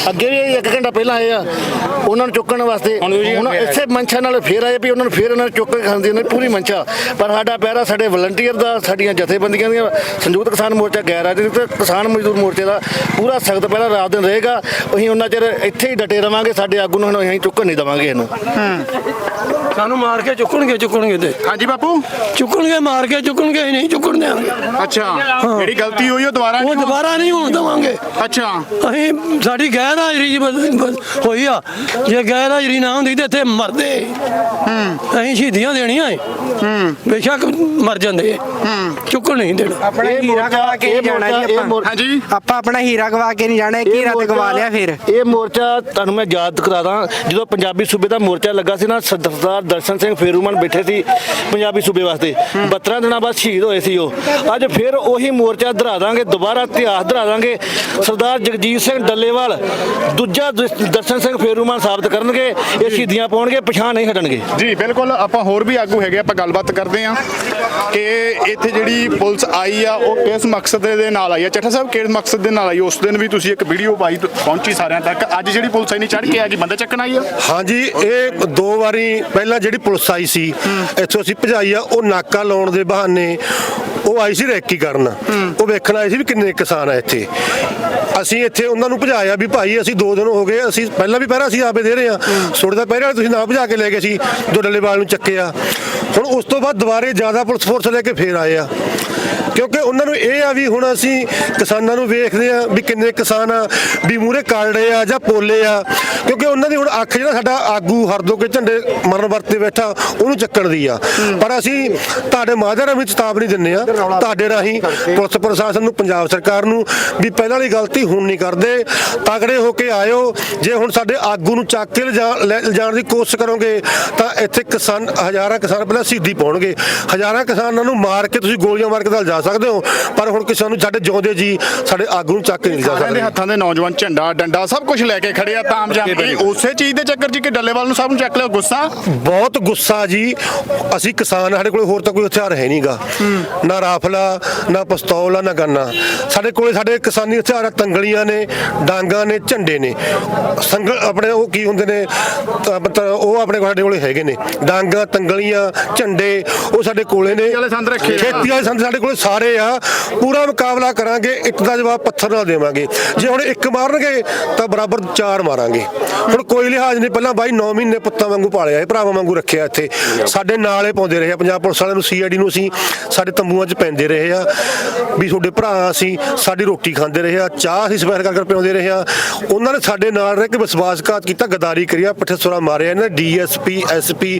ਅੱਗੇ ਵੀ ਇੱਕ ਘੰਟਾ ਪਹਿਲਾਂ ਆਏ ਆ ਉਹਨਾਂ ਨੂੰ ਚੁੱਕਣ ਵਾਸਤੇ। ਹੁਣ ਇਸੇ ਮਨਸ਼ਾ ਨਾਲ ਫੇਰ ਆਏ ਵੀ ਉਹਨਾਂ ਨੂੰ ਫੇਰ ਉਹਨਾਂ ਨੂੰ ਚੁੱਕ ਕੇ ਖਾਂਦੀ ਨੇ ਪੂਰੀ ਮਨਸ਼ਾ ਪਰ ਸਾਡਾ ਪਹਿਰਾ ਸਾਡੇ ਵਲੰਟੀਅਰ ਦਾ ਸਾਡੀਆਂ ਜਥੇਬੰਦੀਆਂ ਦੀਆਂ ਸੰਯੁਕਤ ਕਿਸਾਨ ਮੋਰਚਾ ਗੈਰ ਰਾਜਨੀਤਿਕ ਤੇ ਕਿਸਾਨ ਮਜ਼ਦੂਰ ਮੋਰਚੇ ਦਾ ਪੂਰਾ ਸਖਤ ਪਹਿਰਾ ਰਾਤ ਦਿਨ ਰਹੇਗਾ। ਅਸੀਂ ਉਹਨਾਂ ਚਿਰ ਇੱਥੇ ਹੀ ਡਟੇ ਰਵਾਂਗੇ ਸਾਡੇ ਆਗੂ ਨੂੰ ਅਸੀਂ ਚੁੱਕਣ ਨਹੀਂ ਦੇਵਾਂਗੇ ਇਹਨੂੰ। ਸਾਨੂੰ ਮਾਰ ਕੇ ਚੁੱਕਣਗੇ ਚੁੱਕਣਗੇ ਤੇ। ਹਾਂਜੀ ਬਾਪੂ? ਚੁੱਕਣਗੇ ਮਾਰ ਕੇ ਚੁੱਕਣਗੇ ਅਸੀਂ ਨਹੀਂ ਚੁੱਕਣ ਦਿਆਂਗੇ ਅੱਛਾ। ਜਿਹੜੀ ਗਲਤੀ ਹੋਈ ਉਹ ਦੁਬਾਰਾ ਉਹ ਨਹੀਂ ਦੁਬਾਰਾ ਨਹੀਂ ਹੋਣ ਦੇਵਾਂਗੇ। ਅੱਛਾ। ਅਸੀਂ ਸਾਡੀ ਗੈਰ ਹਾਜ਼ਰੀ ਜੀ ਬਸ- ਬਸ ਹੋਈ ਆ। ਜੇ ਗੈਰ ਹਾਜ਼ਰੀ ਨਾ ਹੁੰਦੀ ਤੇ ਇੱਥੇ ਮਰਦੇ। ਅਸੀਂ ਸ਼ਹੀਦੀਆਂ ਦੇਣੀਆਂ ਏ। ਬੇਸ਼ੱਕ ਮਰ ਜਾਂਦੇ ਚੁੱਕਣ ਨਹੀਂ ਦੇਣਾ। ਆਪਣਾ ਹੀਰਾ ਗਵਾ ਕੇ ਜਾਣਾ ਜੀ ਆਪਾਂ। ਹਾਂਜੀ। ਆਪਾਂ ਆਪਣਾ ਹੀਰਾ ਗਵਾ ਕੇ ਨਹੀਂ ਜਾਣਾ ਇੱਕ ਹੀਰਾ ਤੇ ਗਵਾ ਲਿਆ ਫਿਰ। ਇਹ ਮੋਰਚਾ ਤੁਹਾਨੂੰ ਮੈਂ ਯਾਦ ਕਰਾ ਦਾਂ ਜਦੋਂ ਪੰਜਾਬੀ ਸੂਬੇ ਦਾ ਮੋਰਚਾ ਲੱਗਾ ਸੀ ਨਾ ਸਰਦਾਰ ਦਰਸ਼ਨ ਸਿੰਘ ਫੇਰੂਮਨ ਬੈਠੇ ਸੀ ਪੰਜਾਬੀ ਸੂਬੇ ਵਾਸਤੇ। 72 ਦਿਨਾਂ ਬਾਅਦ ਸ਼ਹੀਦ ਹੋਏ ਸੀ ਉਹ। ਅੱਜ ਫਿਰ ਉਹੀ ਮੋਰਚਾ ਦਰਾ ਦਾਂਗੇ ਦੁਬਾਰਾ ਇਤਿਹਾਸ ਦਰਾ ਦਾਂਗੇ। ਸਰਦਾਰ ਜਗਜੀਤ ਸਿੰਘ ਡੱਲੇਵਾਲ ਦੂਜਾ ਦਰਸ਼- ਦਰਸ਼ਨ ਸਿੰਘ ਫੇਰੂਮਨ ਸਾਬਤ ਕਰਨਗੇ ਇਹ ਸ਼ਹੀਦੀਆਂ ਪਾਉਣਗੇ ਪਛਾਣ ਨਹੀਂ ਹਟਣਗੇ। ਜੀ ਬਿਲਕੁਲ ਆਪਾਂ ਹੋਰ ਵੀ ਆਗੂ ਹੈਗੇ ਆਪਾਂ ਗੱਲਬਾਤ ਕਰਦੇ ਆ ਕਿ ਇੱਥੇ ਜਿਹੜੀ ਪੁਲਿਸ ਆਈ ਆ ਉਹ ਕਿਸ ਮਕਸਦ ਦੇ ਨਾਲ ਆਈ ਆ? ਚੱਠਾ ਸਾਹਿਬ ਕਿਸ ਮਕਸਦ ਦੇ ਨਾਲ ਆਈ? ਉਸ ਦਿਨ ਵੀ ਤੁਸੀਂ ਇੱਕ ਵੀਡੀਓ ਪਾਈ ਪਹੁੰਚੀ ਸਾਰਿਆਂ ਤੱਕ। ਅੱਜ ਜਿਹੜੀ ਪੁਲਿਸ ਆਈ ਨਹੀਂ ਚੜ ਕੇ ਆ ਗਈ ਬੰਦਾ ਚੱਕਣ ਆਈ ਆ? ਹਾਂਜੀ ਇਹ ਦੋ ਵਾਰੀ ਪਹਿਲਾਂ ਜਿਹੜੀ ਪੁਲਿਸ ਆਈ ਸੀ ਇੱਥੋਂ ਅਸੀਂ ਭਜਾਈ ਆ ਉਹ ਨਾਕਾ ਲਾਉਣ ਦੇ ਬਹਾਨੇ ਉਹ ਆਈ ਸੀ ਰੈਕੀ ਕਰਨ। ਉਹ ਵੇਖਣ ਆਏ ਸੀ ਵੀ ਕਿੰਨੇ ਕਿਸਾਨ ਆ ਇੱਥੇ। ਅਸੀਂ ਇੱਥੇ ਉਹਨਾਂ ਨੂੰ ਭਜਾਇਆ ਵੀ ਭਾਈ ਅਸੀਂ ਦੋ ਦਿਨ ਹੋ ਗਏ, ਅਸੀਂ ਪਹਿਲਾਂ ਵੀ ਪਹਿਰਾ ਅਸੀਂ ਆਪੇ ਦੇ ਰਹੇ ਆ ਛੋੜੇ ਦਾ ਪਹਿਰਾ ਤੁਸੀਂ ਨਾ ਭਜਾ ਕੇ ਲੈ ਗਏ ਸੀ, ਜੋ ਡੱਲੇਵਾਲ ਨੂੰ ਚੱਕਿਆ। ਹੁਣ ਉਸ ਤੋਂ ਬਾਅਦ ਦੁਬਾਰੇ ਜ਼ਿਆਦਾ ਪੁਲਿਸ ਫੋਰਸ ਲੈ ਕੇ ਫੇਰ ਆਏ ਆ। ਕਿਉਂਕਿ ਉਹਨਾਂ ਨੂੰ ਇਹ ਆ ਵੀ ਹੁਣ ਅਸੀਂ ਕਿਸਾਨਾਂ ਨੂੰ ਵੇਖਦੇ ਆ ਵੀ ਕਿੰਨੇ ਕਿਸਾਨ ਆ, ਵੀ ਮੂਰੇ ਕਾਲੜੇ ਆ ਜਾਂ ਪੋਲੇ ਆ। ਕਿਉਂਕਿ ਉਹਨਾਂ ਦੀ ਹੁਣ ਅੱਖ ਜਿਹੜਾ ਸਾਡਾ ਆਗੂ ਹਰਦੋ ਕੇ ਝੰਡੇ ਮਰਨ ਵਰਤੇ ਬੈਠਾ, ਉਹਨੂੰ ਚੱਕਣ ਦੀ ਆ। ਪਰ ਅਸੀਂ ਤੁਹਾਡੇ ਮਾਧਿਅਮ ਵਿੱਚ ਚੇਤਾਵਨੀ ਦਿੰਨੇ ਆ। ਤੁਹਾਡੇ ਰਾਹੀਂ ਪੁਲਿਸ ਪ੍ਰਸ਼ਾਸਨ ਨੂੰ, ਪੰਜਾਬ ਸਰਕਾਰ ਨੂੰ ਵੀ ਪਹਿਲਾਂ ਵਾਲੀ ਗਲਤੀ ਹੁਣ ਨਹੀਂ ਕਰਦੇ। ਤਗੜੇ ਹੋ ਕੇ ਆਇਓ। ਜੇ ਹੁਣ ਸਾਡੇ ਆਗੂ ਨੂੰ ਚੱਕ ਕੇ ਲਿਜਾਣ ਦੀ ਕੋਸ਼ਿਸ਼ ਕਰੋਗੇ ਤਾਂ ਇੱਥੇ ਕਿਸਾਨ ਹਜ਼ਾਰਾਂ ਕਿਸਾਨ ਪਹਿਲਾਂ ਸਿੱਧੀ ਪਾਉਣਗੇ। ਹਜ਼ਾਰਾਂ ਕਿਸਾਨਾਂ ਨੂੰ ਮਾਰ ਕੇ ਤੁਸੀਂ ਗੋਲੀਆਂ ਮਾਰ ਕੇ ਤਾਂ ਲਿਜਾ ਸਕਦੇ ਹੋ ਪਰ ਹੁਣ ਕਿਸੇ ਨੂੰ ਸਾਡੇ ਜਿਉਂਦੇ ਜੀ ਸਾਡੇ ਆਗੂ ਨੂੰ ਚੱਕ ਕੇ ਨਹੀਂ ਦੇ ਸਕਦੇ। ਹੱਥਾਂ ਦੇ ਨੌਜਵਾਨ ਝੰਡਾ ਡੰਡਾ ਸਭ ਕੁਝ ਲੈ ਕੇ ਖੜੇ ਆ ਤਾਮ ਜਾਮ ਉਸੇ ਚੀਜ਼ ਦੇ ਚੱਕਰ 'ਚ ਕਿ ਡੱਲੇਵਾਲ ਨੂੰ ਸਭ ਨੂੰ ਚੱਕ ਲਿਆ ਗੁੱਸਾ? ਬਹੁਤ ਗੁੱਸਾ ਜੀ। ਅਸੀਂ ਕਿਸਾਨ ਸਾਡੇ ਕੋਲੇ ਹੋਰ ਤਾਂ ਕੋਈ ਹਥਿਆਰ ਹੈ ਨਹੀਂਗਾ। ਨਾ ਰਾਫਲਾ ਨਾ ਪਿਸਤੌਲ ਆ ਨਾ ਗੰਨਾ। ਸਾਡੇ ਕੋਲੇ ਸਾਡੇ ਕਿਸਾਨੀ ਹਥਿਆਰ ਆ, ਤੰਗਲੀਆਂ ਨੇ ਡਾਂਗਾ ਨੇ ਝੰਡੇ ਨੇ। ਸੰਗਲ ਆਪਣੇ ਉਹ ਕੀ ਹੁੰਦੇ ਨੇ ਉਹ ਆਪਣੇ ਕੋਲ ਸਾਡੇ ਕੋਲੇ ਹੈਗੇ ਨੇ। ਡਾਂਗਾ ਤੰਗਲੀਆਂ ਝੰਡੇ ਉਹ ਸਾਡੇ ਕੋਲੇ ਨੇ। ਖੇਤੀ ਵਾਲੇ ਸੰਦ ਸਾਡੇ ਕੋਲੇ ਸਾਰੇ ਆ। ਪੂਰਾ ਮੁਕਾਬਲਾ ਕਰਾਂਗੇ ਇੱਕ ਦਾ ਜਵਾਬ ਪੱਥਰ ਨਾਲ ਦੇਵਾਂਗੇ। ਜੇ ਹੁਣ ਇੱਕ ਮਾਰਨਗੇ ਤਾਂ ਬਰਾਬਰ ਚਾਰ ਮਾਰਾਂਗੇ। ਹੁਣ ਕੋਈ ਲਿਹਾਜ਼ ਨਹੀਂ ਪਹਿਲਾਂ ਬਾਈ 9 ਮਹੀਨੇ ਪੁੱਤਾਂ ਵਾਂਗੂ ਪਾਲਿਆ ਇਹ ਭਰਾਵਾਂ ਵਾਂਗੂ ਰੱਖਿਆ ਇੱਥੇ। ਸਾਡੇ ਨਾਲ ਪਾਉਂਦੇ ਰਹੇ ਆ ਪੰਜਾਬ ਪੁਲਿਸ ਵਾਲਿਆਂ ਨੂੰ ਸੀਆਈਡੀ ਨੂੰ ਅਸੀਂ ਸਾਡੇ ਤੰਬੂਆਂ 'ਚ ਪੈਂਦੇ ਰਹੇ ਆ। ਵੀ ਤੁਹਾਡੇ ਭਰਾ ਅਸੀਂ ਸਾਡੀ ਰੋਟੀ ਖਾਂਦੇ ਰਹੇ ਆ ਚਾਹ ਅਸੀਂ ਸਪੈਸ਼ਲ ਕਰਕੇ ਪਿਆਉਂਦੇ ਰਹੇ ਆ ਉਹਨਾਂ ਨੇ ਸਾਡੇ ਨਾਲ ਰਹਿ ਕੇ ਵਿਸ਼ਵਾਸਘਾਤ ਕੀਤਾ ਗਦਾਰੀ ਕਰਿਆ ਪੱਠੇਸੁਰਾ ਮਾਰਿਆ ਇਹਨਾਂ ਡੀਐਸਪੀ ਐਸਪੀ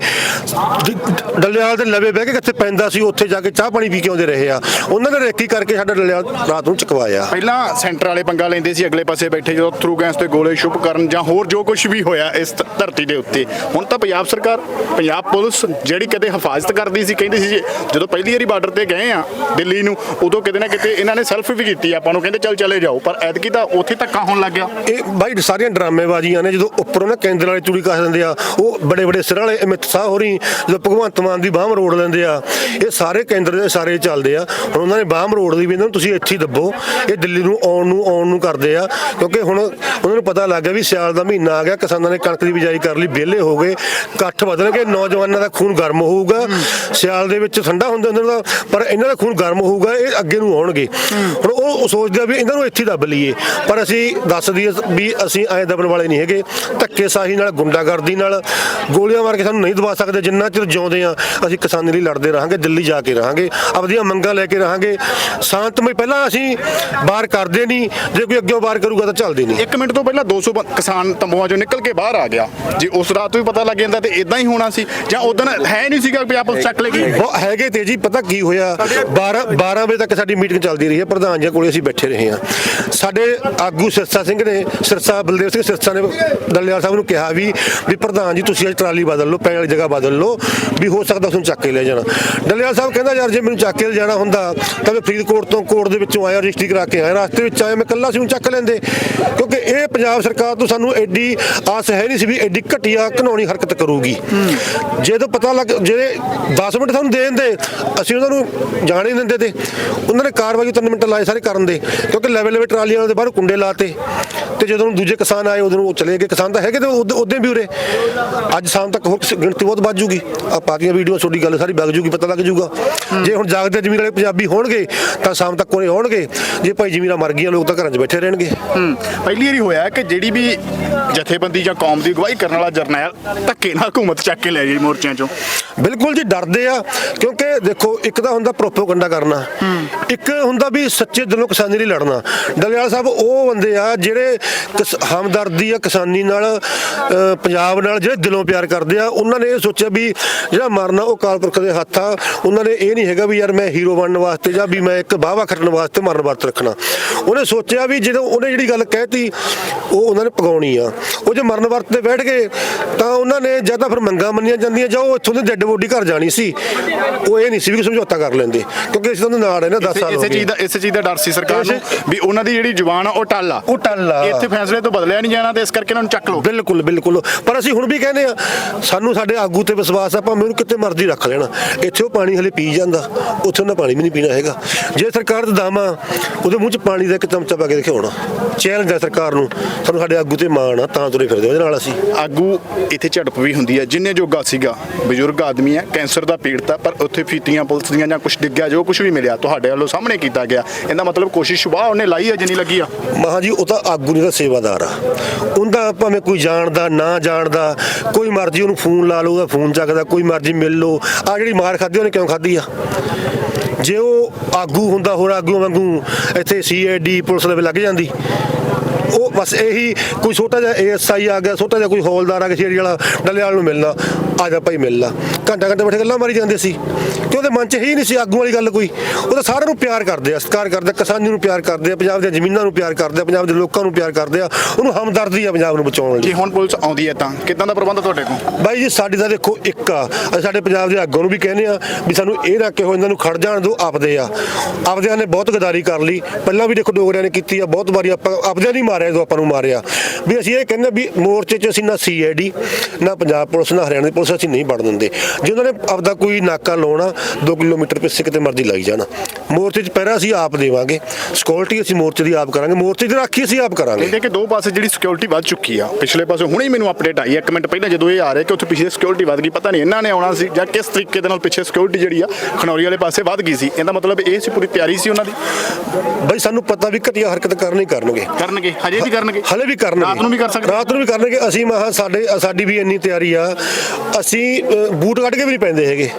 ਡੱਲੇਵਾਲ ਦੇ ਲਵੇ ਬਹਿ ਕੇ ਕਿੱਥੇ ਪੈਂਦਾ ਸੀ ਉੱਥੇ ਜਾ ਕੇ ਚਾਹ ਪਾਣੀ ਪੀ ਕੇ ਆਉਂਦੇ ਰਹੇ ਆ। ਉਹਨਾਂ ਨੇ ਰੇਕੀ ਕਰਕੇ ਸਾਡਾ ਡੱਲੇਵਾਲ ਰਾਤ ਨੂੰ ਚਕਵਾਇਆ। ਪਹਿਲਾਂ ਸੈਂਟਰ ਵਾਲੇ ਪੰਗਾ ਲੈਂਦੇ ਸੀ ਅਗਲੇ ਪਾਸੇ ਬੈਠੇ ਜਦੋਂ ਥਰੂ ਗੈਸ ਤੇ ਗੋਲੇ ਸ਼ੁਭ ਕਰਨ ਜਾਂ ਹੋਰ ਜੋ ਕੁਝ ਵੀ ਹੋਇਆ ਇਸ ਧ- ਧਰਤੀ ਦੇ ਉੱਤੇ। ਹੁਣ ਤਾਂ ਪੰਜਾਬ ਸਰਕਾਰ ਪੰਜਾਬ ਪੁਲਿਸ ਜਿਹੜੀ ਕਦੇ ਹਿਫਾਜ਼ਤ ਕਰਦੀ ਸੀ ਕਹਿੰਦੇ ਸੀ ਜੀ, ਜਦੋਂ ਪਹਿਲੀ ਵਾਰੀ ਬਾਰਡਰ ਤੇ ਗਏ ਆ ਦਿੱਲੀ ਨੂੰ ਉਦੋਂ ਕਿਤੇ ਨਾ ਕਿਤੇ ਇਹਨਾਂ ਨੇ ਸੈਲਫ ਵੀ ਕੀਤੀ ਆਪਾਂ ਨੂੰ ਕਹਿੰਦੇ ਚੱਲ ਚਲੇ ਜਾਓ ਪਰ ਐਤਕੀ ਤਾਂ ਉੱਥੇ ਧੱਕਾ ਹੋਣ ਲੱਗ ਗਿਆ। ਇਹ ਬਾਈ ਸਾਰੀਆਂ ਡਰਾਮੇਬਾਜ਼ੀਆਂ ਨੇ, ਜਦੋਂ ਉੱਪਰੋਂ ਨਾ ਕੇਂਦਰ ਵਾਲੇ ਚੂੜੀ ਕੱਸ ਦਿੰਦੇ ਆ, ਉਹ ਬੜੇ ਬੜੇ ਸਿਰਾਂ ਵਾਲੇ ਅਮਿਤ ਸ਼ਾਹ ਹੋਰੀ, ਜਦੋਂ ਭਗਵੰਤ ਮਾਨ ਦੀ ਬਾਹ ਮਰੋੜ ਲੈਂਦੇ ਆ, ਇਹ ਸਾਰੇ ਕੇਂਦਰ ਦੇ ਸਾਰੇ ਚੱਲਦੇ ਆ। ਹੁਣ ਉਹਨਾਂ ਨੇ ਬਾਹ ਮਰੋੜ ਦੀ ਵੀ ਇਹਨਾਂ ਨੂੰ ਤੁਸੀਂ ਇੱਥੇ ਦੱਬੋ, ਇਹ ਦਿੱਲੀ ਨੂੰ ਆਉਣ ਨੂੰ ਆਉਣ ਨੂੰ ਕਰਦੇ ਆ, ਕਿਉਂਕਿ ਹੁਣ ਉਹਨਾਂ ਨੂੰ ਪਤਾ ਲੱਗ ਗਿਆ ਵੀ ਸਿਆਲ ਦਾ ਮਹੀਨਾ ਆ ਗਿਆ, ਕਿਸਾਨਾਂ ਨੇ ਕਣਕ ਦੀ ਬਿਜਾਈ ਕਰ ਲਈ, ਵਿਹਲੇ ਹੋ ਗਏ, ਇਕੱਠ ਵਧਣਗੇ ਨੌਜਵਾਨਾਂ ਦਾ ਖੂਨ ਗਰਮ ਹੋਊਗਾ, ਸਿਆਲ ਦੇ ਵਿੱਚ ਠੰਡਾ ਹੁੰਦਾ ਉਹਨਾਂ ਦਾ, ਪਰ ਇਹਨਾਂ ਦਾ ਖੂਨ ਗਰਮ ਹੋਊਗਾ, ਇਹ ਅੱਗੇ ਨੂੰ ਆਉਣਗੇ। ਹੁਣ ਉਹ ਸੋਚਦੇ ਆ ਵੀ ਇਹਨਾਂ ਨੂੰ ਇੱਥੇ ਦੱਬ ਲਈ ਲਈਏ। ਪਰ ਅਸੀਂ ਦੱਸ ਦਈਏ ਵੀ ਅਸੀਂ ਐ ਦਬਣ ਵਾਲੇ ਨਹੀਂ ਹੈਗੇ। ਧੱਕੇ ਸਾਹੀ ਨਾਲ ਗੁੰਡਾਗਰਦੀ ਨਾਲ ਗੋਲੀਆਂ ਮਾਰ ਕੇ ਸਾਨੂੰ ਨਹੀਂ ਦਬਾ ਸਕਦੇ। ਜਿੰਨਾ ਚਿਰ ਜਿਉਂਦੇ ਆ ਅਸੀਂ ਕਿਸਾਨੀ ਲਈ ਲੜਦੇ ਰਹਾਂਗੇ ਦਿੱਲੀ ਜਾ ਕੇ ਰਹਾਂਗੇ ਆਪਣੀਆਂ ਮੰਗਾਂ ਲੈ ਕੇ ਰਹਾਂਗੇ। ਸ਼ਾਂਤਮਈ ਪਹਿਲਾਂ ਅਸੀਂ ਬਾਹਰ ਕਰਦੇ ਨਹੀਂ। ਜੇ ਕੋਈ ਅੱਗੇ ਬਾਹਰ ਕਰੂਗਾ ਤਾਂ ਚੱਲਦੇ ਨਹੀਂ। ਇੱਕ ਮਿੰਟ ਤੋਂ ਪਹਿਲਾਂ 200 ਬੰ- ਕਿਸਾਨ ਤੰਬੂਆਂ ਚੋਂ ਨਿਕਲ ਕੇ ਬਾਹਰ ਆ ਗਿਆ। ਜੇ ਉਸ ਰਾਤ ਵੀ ਪਤਾ ਲੱਗ ਜਾਂਦਾ ਤੇ ਇਦਾਂ ਹੀ ਹੋਣਾ ਸੀ ਜਾਂ ਉਦੋਂ ਹੈ ਨਹੀਂ ਸੀਗਾ ਵੀ ਆਪਾਂ ਚੱਕ ਲੇਗੀ। ਉਹ ਹੈਗੇ ਤੇ ਜੀ ਪਤਾ ਕੀ ਹੋਇਆ? 12 12 ਵਜੇ ਤੱਕ ਸਾਡੀ ਮੀਟਿੰਗ ਚੱਲਦੀ ਰਹੀ ਹੈ। ਪ੍ਰਧਾਨ ਜੀ ਕੋਲੇ ਅਸੀਂ ਬੈਠੇ ਰਹੇ ਹਾਂ। ਸਾਡੇ ਆਗੂ ਸਿਰਸਾ ਸਿੰਘ ਨੇ, ਸਿਰਸਾ ਬਲਦੇਵ ਸਿੰਘ ਸਿਰਸਾ ਨੇ ਡੱਲੇਵਾਲ ਸਾਹਿਬ ਨੂੰ ਕਿਹਾ ਵੀ ਵੀ ਪ੍ਰਧਾਨ ਜੀ, ਤੁਸੀਂ ਅੱਜ ਟਰਾਲੀ ਬਦਲ ਲਓ, ਪੈਣ ਵਾਲੀ ਜਗ੍ਹਾ ਬਦਲ ਲਓ, ਵੀ ਹੋ ਸਕਦਾ ਉਸ ਚੱਕ ਕੇ ਲੈ ਜਾਣਾ। ਡੱਲੇਵਾਲ ਸਾਹਿਬ ਕਹਿੰਦਾ, ਯਾਰ ਜੇ ਮੈਨੂੰ ਚੱਕ ਕੇ ਜਾਣਾ ਹੁੰਦਾ, ਤਾਂ ਮੈਂ ਫਰੀਦਕੋਟ ਤੋਂ ਕੋਰਟ ਦੇ ਵਿੱਚੋਂ ਆਇਆ, ਰਜਿਸਟਰੀ ਕਰਾ ਕੇ ਆਇਆ, ਰਸਤੇ ਵਿੱਚ ਆਇਆ, ਮੈਂ ਇਕੱਲਾ ਸੀ ਉਹਨੂੰ ਚੱਕ ਲੈਂਦੇ। ਕਿਉਂਕਿ ਇਹ ਪੰਜਾਬ ਸਰਕਾਰ ਤੋਂ ਸਾਨੂੰ ਐਡੀ ਆਸ ਹੈ ਨਹੀਂ ਸੀ ਵੀ ਐਡੀ ਘਟੀਆ ਘਨੌਣੀ ਹਰਕਤ ਕਰੂਗੀ। ਜਦੋਂ ਪਤਾ ਲੱਗ ਜਿਹੜੇ 10 ਮਿੰਟ ਸਾਨੂੰ ਦੇ ਦਿੰਦੇ, ਅਸੀਂ ਉਹਨਾਂ ਨੂੰ ਜਾਣ ਹੀ ਦਿੰਦੇ ਤੇ ਉਹਨਾਂ ਨੇ ਕਾਰਵਾਈ 3 ਮਿੰਟ ਲਾਏ ਸਾਰੇ ਕਰਨ ਦੇ, ਕਿਉਂਕਿ ਲੈਵਲ ਲੈਵਲ ਟਰਾਲੀਆਂ ਦੇ ਬਾਹਰ ਕੁੰਡੇ ਲਾਤੇ ਤੇ ਜਦੋਂ ਦੂਜੇ ਕਿਸਾਨ ਆਏ ਉਦੋਂ ਉਹ ਚਲੇ ਗਏ। ਕਿਸਾਨ ਤਾਂ ਹੈਗੇ ਤੇ ਉਦੋਂ ਵੀ ਉਰੇ। ਅੱਜ ਸ਼ਾਮ ਤੱਕ ਹੋਰ ਗਿਣਤੀ ਬਹੁਤ ਵੱਧ ਜੂਗੀ। ਆ ਪਾਤੀਆਂ ਵੀਡੀਓ ਤੁਹਾਡੀ ਗੱਲ ਸਾਰੀ ਵਗ ਜੂਗੀ ਪਤਾ ਲੱਗ ਜੂਗਾ। ਜੇ ਹੁਣ ਜਾਗਦੇ ਜ਼ਮੀਨ ਵਾਲੇ ਪੰਜਾਬੀ ਹੋਣਗੇ ਤਾਂ ਸ਼ਾਮ ਤੱਕ ਕੋਲੇ ਹੋਣਗੇ ਜੇ ਭਾਈ ਜ਼ਮੀਨਾਂ ਮਰ ਗਈਆਂ ਲੋਕ ਤਾਂ ਘਰਾਂ 'ਚ ਬੈਠੇ ਰਹਿਣਗੇ। ਹੂੰ ਪਹਿਲੀ ਵਾਰੀ ਹੋਇਆ ਕਿ ਜਿਹੜੀ ਵੀ ਜਥੇਬੰਦੀ ਜਾਂ ਕੌਮ ਦੀ ਅਗਵਾਈ ਕਰਨ ਵਾਲਾ ਜਰਨੈਲ ਧੱਕੇ ਨਾਲ ਹਕੂਮਤ ਚੱਕ ਕੇ ਲੈ ਗਈ ਮੋਰਚਿਆਂ ਚੋਂ। ਬਿਲਕੁਲ ਜੀ ਡਰਦੇ ਆ ਕਿਉਂਕਿ ਦੇਖੋ ਇੱਕ ਤਾਂ ਹੁੰਦਾ ਪ੍ਰੋਪੋਗੰਡਾ ਕਰਨਾ। ਇੱਕ ਹੁੰਦਾ ਵੀ ਸੱਚੇ ਦਿਲੋਂ ਕਿਸਾਨੀ ਲਈ ਲੜਨਾ। ਡਲਿਆਲ ਸਾਹਿਬ ਉਹ ਬੰਦੇ ਆ ਜਿਹੜੇ ਹਮਦਰਦੀ ਆ ਕਿਸਾਨੀ ਨਾਲ ਪੰਜਾਬ ਨਾਲ ਜਿਹੜੇ ਦਿਲੋਂ ਪਿਆਰ ਕਰਦੇ ਆ ਉਹਨਾਂ ਨੇ ਇਹ ਸੋਚਿਆ ਵੀ ਜਿਹੜਾ ਮਰਨਾ ਉਹ ਕਾਲ ਪੁਰਖ ਦੇ ਹੱਥ ਆ। ਉਹਨਾਂ ਨੇ ਇਹ ਨਹੀਂ ਹੈਗਾ ਵੀ ਯਾਰ ਮੈਂ ਹੀਰੋ ਬਣਨ ਵਾਸਤੇ ਜਾਂ ਵੀ ਮੈਂ ਇੱਕ ਬਾਵਾ ਖੱਟਣ ਵਾਸਤੇ ਮਰਨ ਵਰਤ ਰੱਖਣਾ। ਉਹਨੇ ਸੋਚਿਆ ਵੀ ਜਦੋਂ ਉਹਨੇ ਜਿਹੜੀ ਗੱਲ ਕਹਿਤੀ ਉਹ ਉਹਨਾਂ ਨੇ ਪਗਾਉਣੀ ਆ। ਉਹ ਜੇ ਮਰਨ ਵਰਤ ਤੇ ਬੈਠ ਗਏ ਤਾਂ ਉਹਨਾਂ ਨੇ ਜਾਂ ਤਾਂ ਫਿਰ ਮੰਗਾਂ ਮੰਨੀਆਂ ਜਾਂਦੀਆਂ ਜਾਂ ਉਹ ਇੱਥੋਂ ਦੇ ਡੈੱਡ ਬੋਡੀ ਘਰ ਜਾਣੀ ਸੀ। ਉਹ ਇਹ ਨਹੀਂ ਸੀ ਵੀ ਸਮਝੌਤਾ ਕਰ ਲੈਂਦੇ ਕਿਉਂਕਿ ਅਸੀਂ ਤਾਂ ਨਾਲ ਹੈ ਨਾ 10 ਸਾਲ ਹੋ ਇਸੇ ਚੀਜ਼ ਦਾ ਇਸੇ ਚੀਜ਼ ਦਾ ਡਰ ਸੀ ਸਰਕਾਰ ਨੂੰ ਇਸੇ- ਵੀ ਉਹਨਾਂ ਦੀ ਜਿਹੜੀ ਜ਼ੁਬਾਨ ਆ ਉਹ ਟੱਲ ਆ। ਉਹ ਟੱਲ ਆ। ਇੱਥੇ ਫੈਸਲੇ ਤੋਂ ਬਦਲਿਆ ਨਹੀਂ ਜਾਣਾ ਤੇ ਇਸ ਕਰਕੇ ਇਹਨਾਂ ਨੂੰ ਚੱਕ ਲਓ। ਬਿਲਕੁਲ ਬਿਲਕੁਲ। ਪਰ ਅਸੀਂ ਹੁਣ ਵੀ ਕਹਿੰਦੇ ਆ ਸਾਨੂੰ ਸਾਡੇ ਆਗੂ ਤੇ ਵਿਸ਼ਵਾਸ ਆ ਭਾਵੇਂ ਉਹਨੂੰ ਕਿਤੇ ਮਰਜ਼ੀ ਰੱਖ ਲੈਣਾ। ਇੱਥੇ ਉਹ ਪਾਣੀ ਹਲੇ ਪੀ ਜਾਂਦਾ ਉੱਥੇ ਉਹਨੇ ਪਾਣੀ ਵੀ ਨਹੀਂ ਪੀਣਾ ਹੈਗਾ। ਜੇ ਸਰਕਾਰ ਦਾ ਦਾਮਾ ਉਹਦੇ ਮੂੰਹ 'ਚ ਪਾਣੀ ਦਾ ਇੱਕ ਚਮਚਾ ਪਾ ਕੇ ਦਿਖਾਉਣਾ ਚੈਲੰਜ ਹੈ ਸਰਕਾਰ ਨੂੰ ਸਾਨੂੰ ਸਾਡੇ ਆਗੂ ਤੇ ਮਾਣ ਆ ਤਾਂ ਤੁਰੇ ਫਿਰਦੇ ਉਹਦੇ ਨਾਲ ਅਸੀਂ। ਆਗੂ ਇੱਥੇ ਝੜਪ ਵੀ ਹੁੰਦੀ ਹੈ ਜਿੰਨੇ ਜੋਗਾ ਸੀਗਾ ਬਜ਼ੁਰਗ ਆਦਮੀ ਹੈ ਕੈਂਸਰ ਦਾ ਪੀੜਤ ਹੈ ਪਰ ਉੱਥੇ ਫੀਤੀਆਂ ਪੁਲਿਸ ਦੀਆਂ ਜਾਂ ਕੁਝ ਡਿੱਗਿਆ ਜੋ ਕੁਝ ਵੀ ਮਿਲਿਆ ਤੁਹਾਡੇ ਵੱਲੋਂ ਸਾਹਮਣੇ ਕੀਤਾ ਗਿਆ। ਇਹਦਾ ਮਤਲਬ ਕੋਸ਼ਿਸ਼ ਵਾਹ ਉਹਨੇ ਲਾਈ ਹੈ ਜਿੰਨੀ ਲੱਗੀ ਆ? ਮਹਾਂ ਜੀ, ਉਹ ਤਾਂ ਆਗੂ ਨਹੀਂ ਦਾ ਸੇਵਾਦਾਰ ਆ। ਉਹਦਾ ਭਾਵੇਂ ਕੋਈ ਜਾਣਦਾ, ਨਾ ਜਾਣਦਾ, ਕੋਈ ਮਰਜ਼ੀ ਉਹਨੂੰ ਫੋਨ ਲਾ ਲਓ, ਉਹਦਾ ਫੋਨ ਚੱਕਦਾ, ਕੋਈ ਮਰਜ਼ੀ ਮਿਲ ਲਓ। ਆ ਜਿਹੜੀ ਮਾਰ ਖਾਧੀ, ਉਹਨੇ ਕਿਉਂ ਖਾਧੀ ਆ? ਜੇ ਉਹ ਆਗੂ ਹੁੰਦਾ, ਹੋਰ ਆਗੂ ਵਾਂਗੂ ਇੱਥੇ ਸੀਆਈਡੀ ਪੁਲਿਸ ਦੇ ਲੱਗ ਜਾਂਦੀ ਉਹ ਬਸ ਇਹੀ ਕੋਈ ਛੋਟਾ ਜਿਹਾ ਏਐਸਆਈ ਆ ਗਿਆ ਛੋਟਾ ਜਿਹਾ ਕੋਈ ਹੌਲਦਾਰ ਆ ਗਿਆ ਸ਼ੇਰੀ ਵਾਲਾ ਡੱਲੇ ਵਾਲ ਨੂੰ ਮਿਲਣਾ ਆ ਜਾ ਭਾਈ ਮਿਲ ਲਾ ਘੰਟਾ ਘੰਟਾ ਬੈਠੇ ਗੱਲਾਂ ਮਾਰੀ ਜਾਂਦੇ ਸੀ। ਕਿ ਉਹਦੇ ਮਨ 'ਚ ਹੀ ਨਹੀਂ ਸੀ ਆਗੂ ਵਾਲੀ ਗੱਲ ਕੋਈ? ਉਹ ਤਾਂ ਸਾਰਿਆਂ ਨੂੰ ਪਿਆਰ ਕਰਦੇ ਆ ਸਤਿਕਾਰ ਕਰਦੇ ਕਿਸਾਨੀ ਨੂੰ ਪਿਆਰ ਕਰਦੇ ਆ ਪੰਜਾਬ ਦੀਆਂ ਜ਼ਮੀਨਾਂ ਨੂੰ ਪਿਆਰ ਕਰਦੇ ਆ ਪੰਜਾਬ ਦੇ ਲੋਕਾਂ ਨੂੰ ਪਿਆਰ ਕਰਦੇ ਆ ਉਹਨੂੰ ਹਮਦਰਦੀ ਆ ਪੰਜਾਬ ਨੂੰ ਬਚਾਉਣ ਲਈ। ਜੇ ਹੁਣ ਪੁਲਿਸ ਆਉਂਦੀ ਹੈ ਤਾਂ? ਕਿਦਾਂ ਦਾ ਪ੍ਰਬੰਧ ਤੁਹਾਡੇ ਕੋਲ? ਬਾਈ ਜੀ ਸਾਡੀ ਤਾਂ ਦੇਖੋ ਇੱਕ ਆ ਅਸੀਂ ਸਾਡੇ ਪੰਜਾਬ ਦੇ ਆਗੂਆਂ ਨੂੰ ਵੀ ਕਹਿੰਦੇ ਆ ਵੀ ਸਾਨੂੰ ਇਹ ਨਾ ਕਿਹੋ ਇਹਨਾਂ ਨੂੰ ਖੜ ਜਾਣ ਦਿਓ ਆਪਦੇ ਆ। ਆਪਦਿਆਂ ਨੇ ਬਹੁਤ ਗਦਾਰੀ ਕਰ ਲਈ ਪਹਿਲਾਂ ਵੀ ਦੇਖੋ ਡੋਗਰਿਆਂ ਨੇ ਕੀਤੀ ਆ ਬਹੁਤ ਵਾਰੀ ਆਪਾਂ ਆਪਦਿਆਂ ਨਹੀਂ ਮਾਰਿਆ ਜਦੋਂ ਆਪਾਂ ਨੂੰ ਮਾਰਿਆ। ਵੀ ਅਸੀਂ ਇਹ ਕਹਿੰਦੇ ਵੀ ਮੋਰਚੇ 'ਚ ਅਸੀਂ ਨਾ ਸੀਆਈਡੀ ਨਾ ਪੰਜਾਬ ਪੁਲਿਸ ਨਾ ਹਰਿਆਣਾ ਦੀ ਪੁਲਿਸ ਅਸੀਂ ਨਹੀਂ ਵੜ ਦਿੰਦੇ। ਜੇ ਉਹਨਾਂ ਨੇ ਆਪਦਾ ਕੋਈ ਨਾਕਾ ਲਾਉਣਾ 2 ਕਿਲੋਮੀਟਰ ਪਿੱਛੇ ਕਿਤੇ ਮਰਜ਼ੀ ਲਾਈ ਜਾਣਾ। ਮੋਰਚੇ 'ਚ ਪਹਿਰਾ ਅਸੀਂ ਆਪ ਦੇਵਾਂਗੇ। ਸਿਕਿਉਰਿਟੀ ਅਸੀਂ ਮੋਰਚੇ ਦੀ ਆਪ ਕਰਾਂਗੇ। ਮੋਰਚੇ ਦੀ ਰਾਖੀ ਅਸੀਂ ਆਪ ਕਰਾਂਗੇ। ਕਹਿੰਦੇ ਕਿ ਦੋ ਪਾਸੇ ਜਿਹੜੀ ਸਿਕਿਉਰਿਟੀ ਵੱਧ ਚੁੱਕੀ ਆ। ਪਿਛਲੇ ਪਾਸੇ ਹੁਣੇ ਹੀ ਮੈਨੂੰ ਅਪਡੇਟ ਆਈ। ਇੱਕ ਮਿੰਟ ਪਹਿਲਾਂ ਜਦੋਂ ਇਹ ਆ ਰਿਹਾ ਕਿ ਉੱਥੇ ਪਿਛਲੇ ਸਿਕਿਉਰਿਟੀ ਵੱਧ ਗਈ ਪਤਾ ਨਹੀਂ ਇਹਨਾਂ ਨੇ ਆਉਣਾ ਸੀ ਜਾਂ ਕਿਸ ਤਰੀਕੇ ਦੇ ਨਾਲ ਪਿੱਛੇ ਸਿਕਿਉਰਿਟੀ ਜਿਹੜੀ ਆ ਖਨੌਰੀ ਵਾਲੇ ਪਾਸੇ ਵੱਧ ਗਈ ਸੀ। ਇਹਦਾ ਮਤਲਬ ਇਹ ਸੀ ਪੂਰੀ ਤਿਆਰੀ ਸੀ ਉਹਨਾਂ ਦੀ? ਬਈ ਸਾਨੂੰ ਪਤਾ ਵੀ ਘਟੀਆ ਹਰਕਤ ਕਰਨੀ ਕਰਨਗੇ। ਕਰਨਗੇ ਹਜੇ ਵੀ ਕਰਨਗੇ। ਹਲੇ ਵੀ ਕਰਨਗੇ। ਰਾਤ ਨੂੰ ਵੀ ਕਰ ਸਕਦੇ। ਰਾਤ ਨੂੰ ਵੀ ਕਰਨਗੇ। ਅਸੀਂ ਮਹਾ ਸਾਡੇ ਸਾਡੀ ਵੀ ਇੰਨੀ ਤਿਆਰੀ ਆ। ਅਸੀਂ ਬੂਟ ਕੱਢ ਕੇ ਵੀ ਨਹੀਂ ਪੈਂਦੇ ਹੈਗੇ।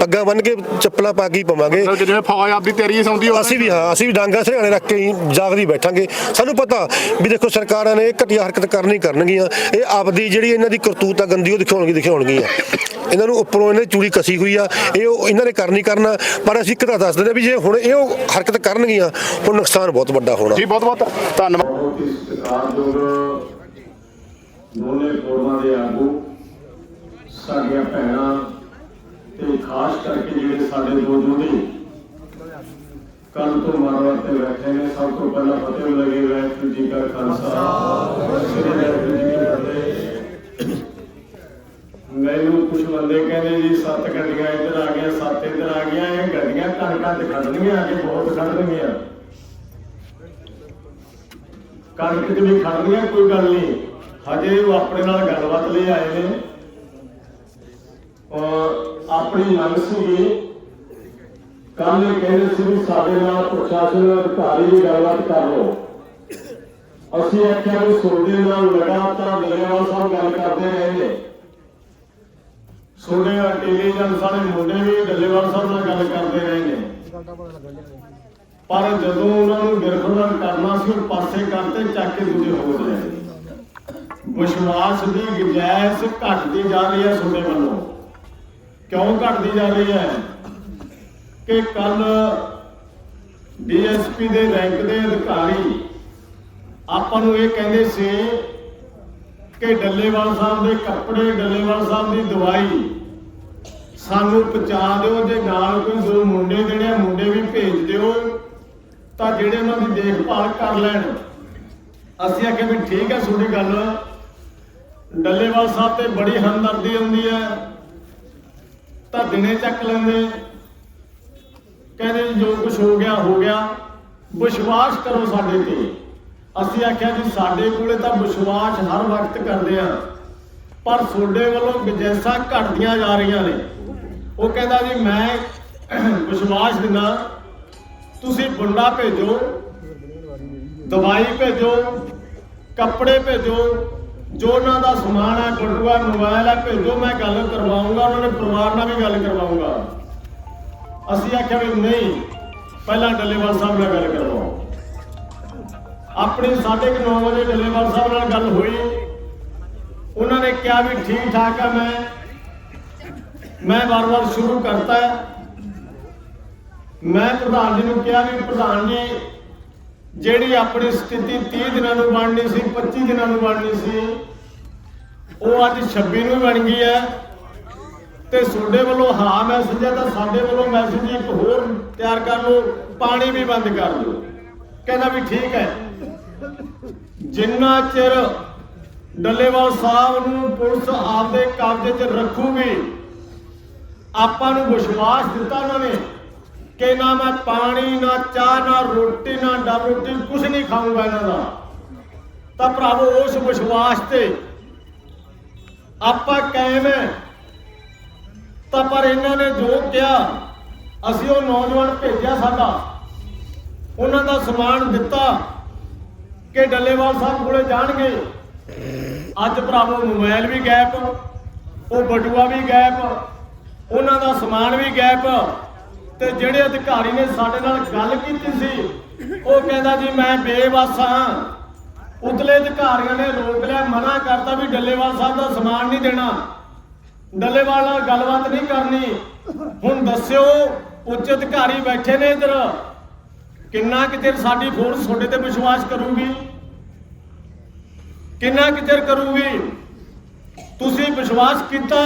ਪੱਗਾਂ ਬੰਨ ਕੇ ਚੱਪਲਾਂ ਪਾ ਕੇ ਪਵਾਂਗੇ। ਜਿਵੇਂ ਫੌਜ ਆਪਦੀ ਤਿਆਰੀ ਸੌਂਦੀ ਹੋ ਅਸੀਂ ਵੀ ਹਾਂ ਅਸੀਂ ਵੀ ਡਾਂਗਾ ਸਿਰਹਾਣੇ ਰੱਖ ਕੇ ਹੀ ਜਾਗਦੀ ਬੈਠਾਂਗੇ। ਸਾਨੂੰ ਪਤਾ ਵੀ ਦੇਖੋ ਸਰਕਾਰਾਂ ਨੇ ਘਟੀਆ ਹਰਕਤ ਕਰਨੀ ਕਰਨਗੀਆਂ। ਇਹ ਆਪਦੀ ਜਿਹੜੀ ਇਹਨਾਂ ਦੀ ਕਰਤੂਤ ਆ ਗੰਦੀ ਉਹ ਦਿਖਾਉਣਗੀ ਦਿਖਾਉਣਗੀਆਂ। ਇਹਨਾਂ ਨੂੰ ਉੱਪਰੋਂ ਇਹਨਾਂ ਦੀ ਚੂੜੀ ਕਸੀ ਹੋਈ ਆ ਇਹ ਉਹ ਇਹਨਾਂ ਨੇ ਕਰਨੀ ਕਰਨਾ ਪਰ ਅਸੀਂ ਇੱਕ ਤਾਂ ਦੱਸ ਦਿੰਦੇ ਵੀ ਜੇ ਹੁਣ ਇਹ ਉਹ ਹਰਕਤ ਕਰਨਗੀਆਂ ਹੁਣ ਨੁਕਸਾਨ ਬਹੁਤ ਵੱਡਾ ਹੋਣਾ। ਜੀ ਬਹੁਤ ਬਹੁਤ ਧੰਨਵਾਦ। ਦੋਨੇ ਫੋਰਮਾਂ ਦੇ ਆਗੂ ਸਾਡੀਆਂ ਭੈਣਾਂ ਤੇ ਖਾਸ ਕਰਕੇ ਜਿਹੜੇ ਸਾਡੇ ਦੋ ਜੋੜੇ ਕੱਲ ਤੋਂ ਮਾਰਵਾ ਤੇ ਬੈਠੇ ਨੇ ਸਭ ਤੋਂ ਪਹਿਲਾਂ ਫਤਿਹ ਲੱਗੇ ਵਾਹਿਗੁਰੂ ਜੀ ਕਾ ਖਾਲਸਾ ਸ੍ਰੀ ਵਾਹਿਗੁਰੂ ਜੀ ਕੀ ਫਤਿਹ। ਮੈਨੂੰ ਕੁਝ ਬੰਦੇ ਕਹਿੰਦੇ ਜੀ, ਸੱਤ ਗੱਡੀਆਂ ਇੱਧਰ ਆ ਗਈਆਂ, ਸੱਤ ਇੱਧਰ ਆ ਗਈਆਂ, ਇਹ ਗੱਡੀਆਂ ਘੱਟ ਘੱਟ ਖੜਨੀਆਂ ਅੱਗੇ ਬਹੁਤ ਖੜਨਗੀਆਂ ਕਣਕ ਚ ਵੀ ਖੜਨੀਆਂ ਕੋਈ ਗੱਲ ਨਹੀਂ। ਹਜੇ ਉਹ ਆਪਣੇ ਨਾਲ ਗੱਲਬਾਤ ਲਈ ਆਏ ਨੇ। ਔਰ ਆਪਣੀ ਮੰਗ ਸੀਗੀ ਕੱਲ ਕਹਿੰਦੇ ਸੀ ਵੀ ਸਾਡੇ ਨਾਲ ਪ੍ਰਸ਼ਾਸਨ ਅਧਿਕਾਰੀ ਵੀ ਗੱਲਬਾਤ ਕਰ ਲਓ। ਅਸੀਂ ਆਖਿਆ ਵੀ ਤੁਹਾਡੇ ਨਾਲ ਲਗਾਤਾਰ ਦਰਿਆਵਾਲ ਸਾਹਿਬ ਗੱਲ ਕਰਦੇ ਰਹੇ ਨੇ। ਤੁਹਾਡੇ ਇੰਟੈਲੀਜੈਂਸ ਵਾਲੇ ਮੁੰਡੇ ਵੀ ਡੱਲੇਵਾਲ ਸਾਹਿਬ ਨਾਲ ਗੱਲ ਕਰਦੇ ਰਹੇ ਨੇ। ਪਰ ਜਦੋਂ ਉਹਨਾਂ ਨੂੰ ਗਿਰਫਤਾਰ ਕਰਨਾ ਸੀ, ਉਹ ਪਾਸੇ ਕਰਤੇ ਚੱਕ ਕੇ ਦੂਜੇ ਹੋ ਗਏ। ਵਿਸ਼ਵਾਸ ਦੀ ਗੁੰਜਾਇਸ਼ ਘਟਦੀ ਜਾ ਰਹੀ ਹੈ ਤੁਹਾਡੇ ਵੱਲੋਂ। ਕਿਉਂ ਘਟਦੀ ਜਾ ਰਹੀ ਹੈ? ਕਿ ਕੱਲ ਡੀਐਸਪੀ ਦੇ ਰੈਂਕ ਦੇ ਅਧਿਕਾਰੀ ਆਪਾਂ ਨੂੰ ਇਹ ਕਹਿੰਦੇ ਸੀ ਕਿ ਡੱਲੇਵਾਲ ਸਾਹਿਬ ਦੇ ਕੱਪੜੇ, ਡੱਲੇਵਾਲ ਸਾਹਿਬ ਦੀ ਦਵਾਈ ਸਾਨੂੰ ਪਹੁੰਚਾ ਦਿਓ, ਜੇ ਨਾਲ ਕੋਈ ਦੋ ਮੁੰਡੇ ਜਿਹੜੇ ਮੁੰਡੇ ਵੀ ਭੇਜ ਦਿਓ, ਤਾਂ ਜਿਹੜੇ ਉਹਨਾਂ ਦੀ ਦੇਖਭਾਲ ਕਰ ਲੈਣ। ਅਸੀਂ ਆਖਿਆ ਵੀ ਠੀਕ ਹੈ ਤੁਹਾਡੀ ਗੱਲ। ਡੱਲੇਵਾਲ ਸਾਹਿਬ ਤੇ ਬੜੀ ਹਮਦਰਦੀ ਹੁੰਦੀ ਹੈ ਤਾਂ ਦਿਨੇ ਚੱਕ ਲੈਂਦੇ। ਕਹਿੰਦੇ ਜੋ ਕੁਝ ਹੋ ਗਿਆ ਹੋ ਗਿਆ। ਵਿਸ਼ਵਾਸ ਕਰੋ ਸਾਡੇ ਤੇ। ਅਸੀਂ ਆਖਿਆ ਜੀ, ਸਾਡੇ ਕੋਲੇ ਤਾਂ ਵਿਸ਼ਵਾਸ ਹਰ ਵਕਤ ਕਰਦੇ ਆ। ਪਰ ਤੁਹਾਡੇ ਵੱਲੋਂ ਗੁੰਜਾਇਸ਼ਾਂ ਘਟਦੀਆਂ ਜਾ ਰਹੀਆਂ ਨੇ। ਉਹ ਕਹਿੰਦਾ ਜੀ, ਮੈਂ ਵਿਸ਼ਵਾਸ ਦਿੰਦਾ, ਤੁਸੀਂ ਬੁੰਡਾ ਭੇਜੋ, ਦਵਾਈ ਭੇਜੋ, ਕੱਪੜੇ ਭੇਜੋ, ਜੋ ਉਹਨਾਂ ਦਾ ਸਮਾਨ ਹੈ ਬਟੂਆ ਮੋਬਾਈਲ ਹੈ, ਭੇਜੋ, ਮੈਂ ਗੱਲ ਕਰਵਾਉਂਗਾ, ਉਹਨਾਂ ਦੇ ਪਰਿਵਾਰ ਨਾਲ ਵੀ ਗੱਲ ਕਰਵਾਉਂਗਾ। ਅਸੀਂ ਆਖਿਆ ਵੀ ਨਹੀਂ, ਪਹਿਲਾਂ ਡੱਲੇਵਾਲ ਸਾਹਿਬ ਨਾਲ ਗੱਲ ਕਰਵਾਓ। ਆਪਣੀ 9:30 ਵਜੇ ਡੱਲੇਵਾਲ ਸਾਹਿਬ ਨਾਲ ਗੱਲ ਹੋਈ। ਉਹਨਾਂ ਨੇ ਕਿਹਾ ਵੀ ਠੀਕ ਠਾਕ ਆ, ਮੈਂ ਮੈਂ ਵਾਰ-ਵਾਰ ਸ਼ੁਰੂ ਕਰਤਾ ਮੈਂ ਪ੍ਰਧਾਨ ਜੀ ਨੂੰ ਕਿਹਾ ਵੀ ਪ੍ਰਧਾਨ ਜੀ, ਜਿਹੜੀ ਆਪਣੀ ਸਥਿਤੀ 30 ਦਿਨਾਂ ਨੂੰ ਬਣਨੀ ਸੀ 25 ਦਿਨਾਂ ਨੂੰ ਬਣਨੀ ਸੀ, ਉਹ ਅੱਜ 26 ਨੂੰ ਬਣ ਗਈ ਹੈ। ਤੇ ਤੁਹਾਡੇ ਵੱਲੋਂ ਹਾਂ ਮੈਸੇਜ ਹੈ ਤਾਂ ਸਾਡੇ ਵੱਲੋਂ ਮੈਸੇਜ ਇੱਕ ਹੋਰ ਤਿਆਰ ਕਰ ਲਓ। ਪਾਣੀ ਵੀ ਬੰਦ ਕਰ ਦਿਓ। ਕਹਿੰਦਾ ਵੀ ਠੀਕ ਹੈ। ਜਿੰਨਾ ਚਿਰ ਡੱਲੇਵਾਲ ਸਾਹਿਬ ਨੂੰ ਪੁਲਿਸ ਆਪਦੇ ਕਬਜ਼ੇ 'ਚ ਰੱਖੂਗੀ, ਆਪਾਂ ਨੂੰ ਵਿਸ਼ਵਾਸ ਦਿੱਤਾ ਉਹਨਾਂ ਨੇ ਕਿ ਨਾ ਮੈਂ ਪਾਣੀ, ਨਾ ਚਾਹ, ਨਾ ਰੋਟੀ, ਨਾ ਡਬ ਰੋਟੀ ਕੁਝ ਨਹੀਂ ਖਾਊਂਗਾ ਇਹਨਾਂ ਦਾ। ਤਾਂ ਭਰਾਵੋ, ਉਸ ਵਿਸ਼ਵਾਸ ਤੇ ਆਪਾਂ ਕਾਇਮ ਹੈ। ਤਾਂ ਪਰ ਇਹਨਾਂ ਨੇ ਜੋ ਕਿਹਾ, ਅਸੀਂ ਉਹ ਨੌਜਵਾਨ ਭੇਜਿਆ ਸਾਡਾ। ਉਹਨਾਂ ਦਾ ਸਮਾਨ ਦਿੱਤਾ। ਕਿ ਡੱਲੇਵਾਲ ਸਾਹਿਬ ਕੋਲੇ ਜਾਣਗੇ। ਅੱਜ ਭਰਾਵੋ ਮੋਬਾਈਲ ਵੀ ਗਾਇਬ, ਉਹ ਬਟੂਆ ਵੀ ਗਾਇਬ, ਉਹਨਾਂ ਦਾ ਸਮਾਨ ਵੀ ਗਾਇਬ। ਤੇ ਜਿਹੜੇ ਅਧਿਕਾਰੀ ਨੇ ਸਾਡੇ ਨਾਲ ਗੱਲ ਕੀਤੀ ਸੀ, ਉਹ ਕਹਿੰਦਾ ਜੀ, ਮੈਂ ਬੇਵਸ ਹਾਂ। ਉਤਲੇ ਅਧਿਕਾਰੀਆਂ ਨੇ ਰੋਕ ਲਿਆ, ਮਨਾ ਕਰਤਾ ਵੀ ਡੱਲੇਵਾਲ ਸਾਹਿਬ ਦਾ ਸਮਾਨ ਨਹੀਂ ਦੇਣਾ। ਡੱਲੇਵਾਲ ਨਾਲ ਗੱਲਬਾਤ ਨਹੀਂ ਕਰਨੀ। ਹੁਣ ਦੱਸਿਓ, ਉੱਚ ਅਧਿਕਾਰੀ ਬੈਠੇ ਨੇ ਇੱਧਰ। ਕਿੰਨਾ ਕੁ ਚਿਰ ਸਾਡੀ ਫੋਰਸ ਤੁਹਾਡੇ ਤੇ ਵਿਸ਼ਵਾਸ ਕਰੂਗੀ? ਕਿੰਨਾ ਕੁ ਚਿਰ ਕਰੂਗੀ? ਤੁਸੀਂ ਵਿਸ਼ਵਾਸ ਕੀਤਾ?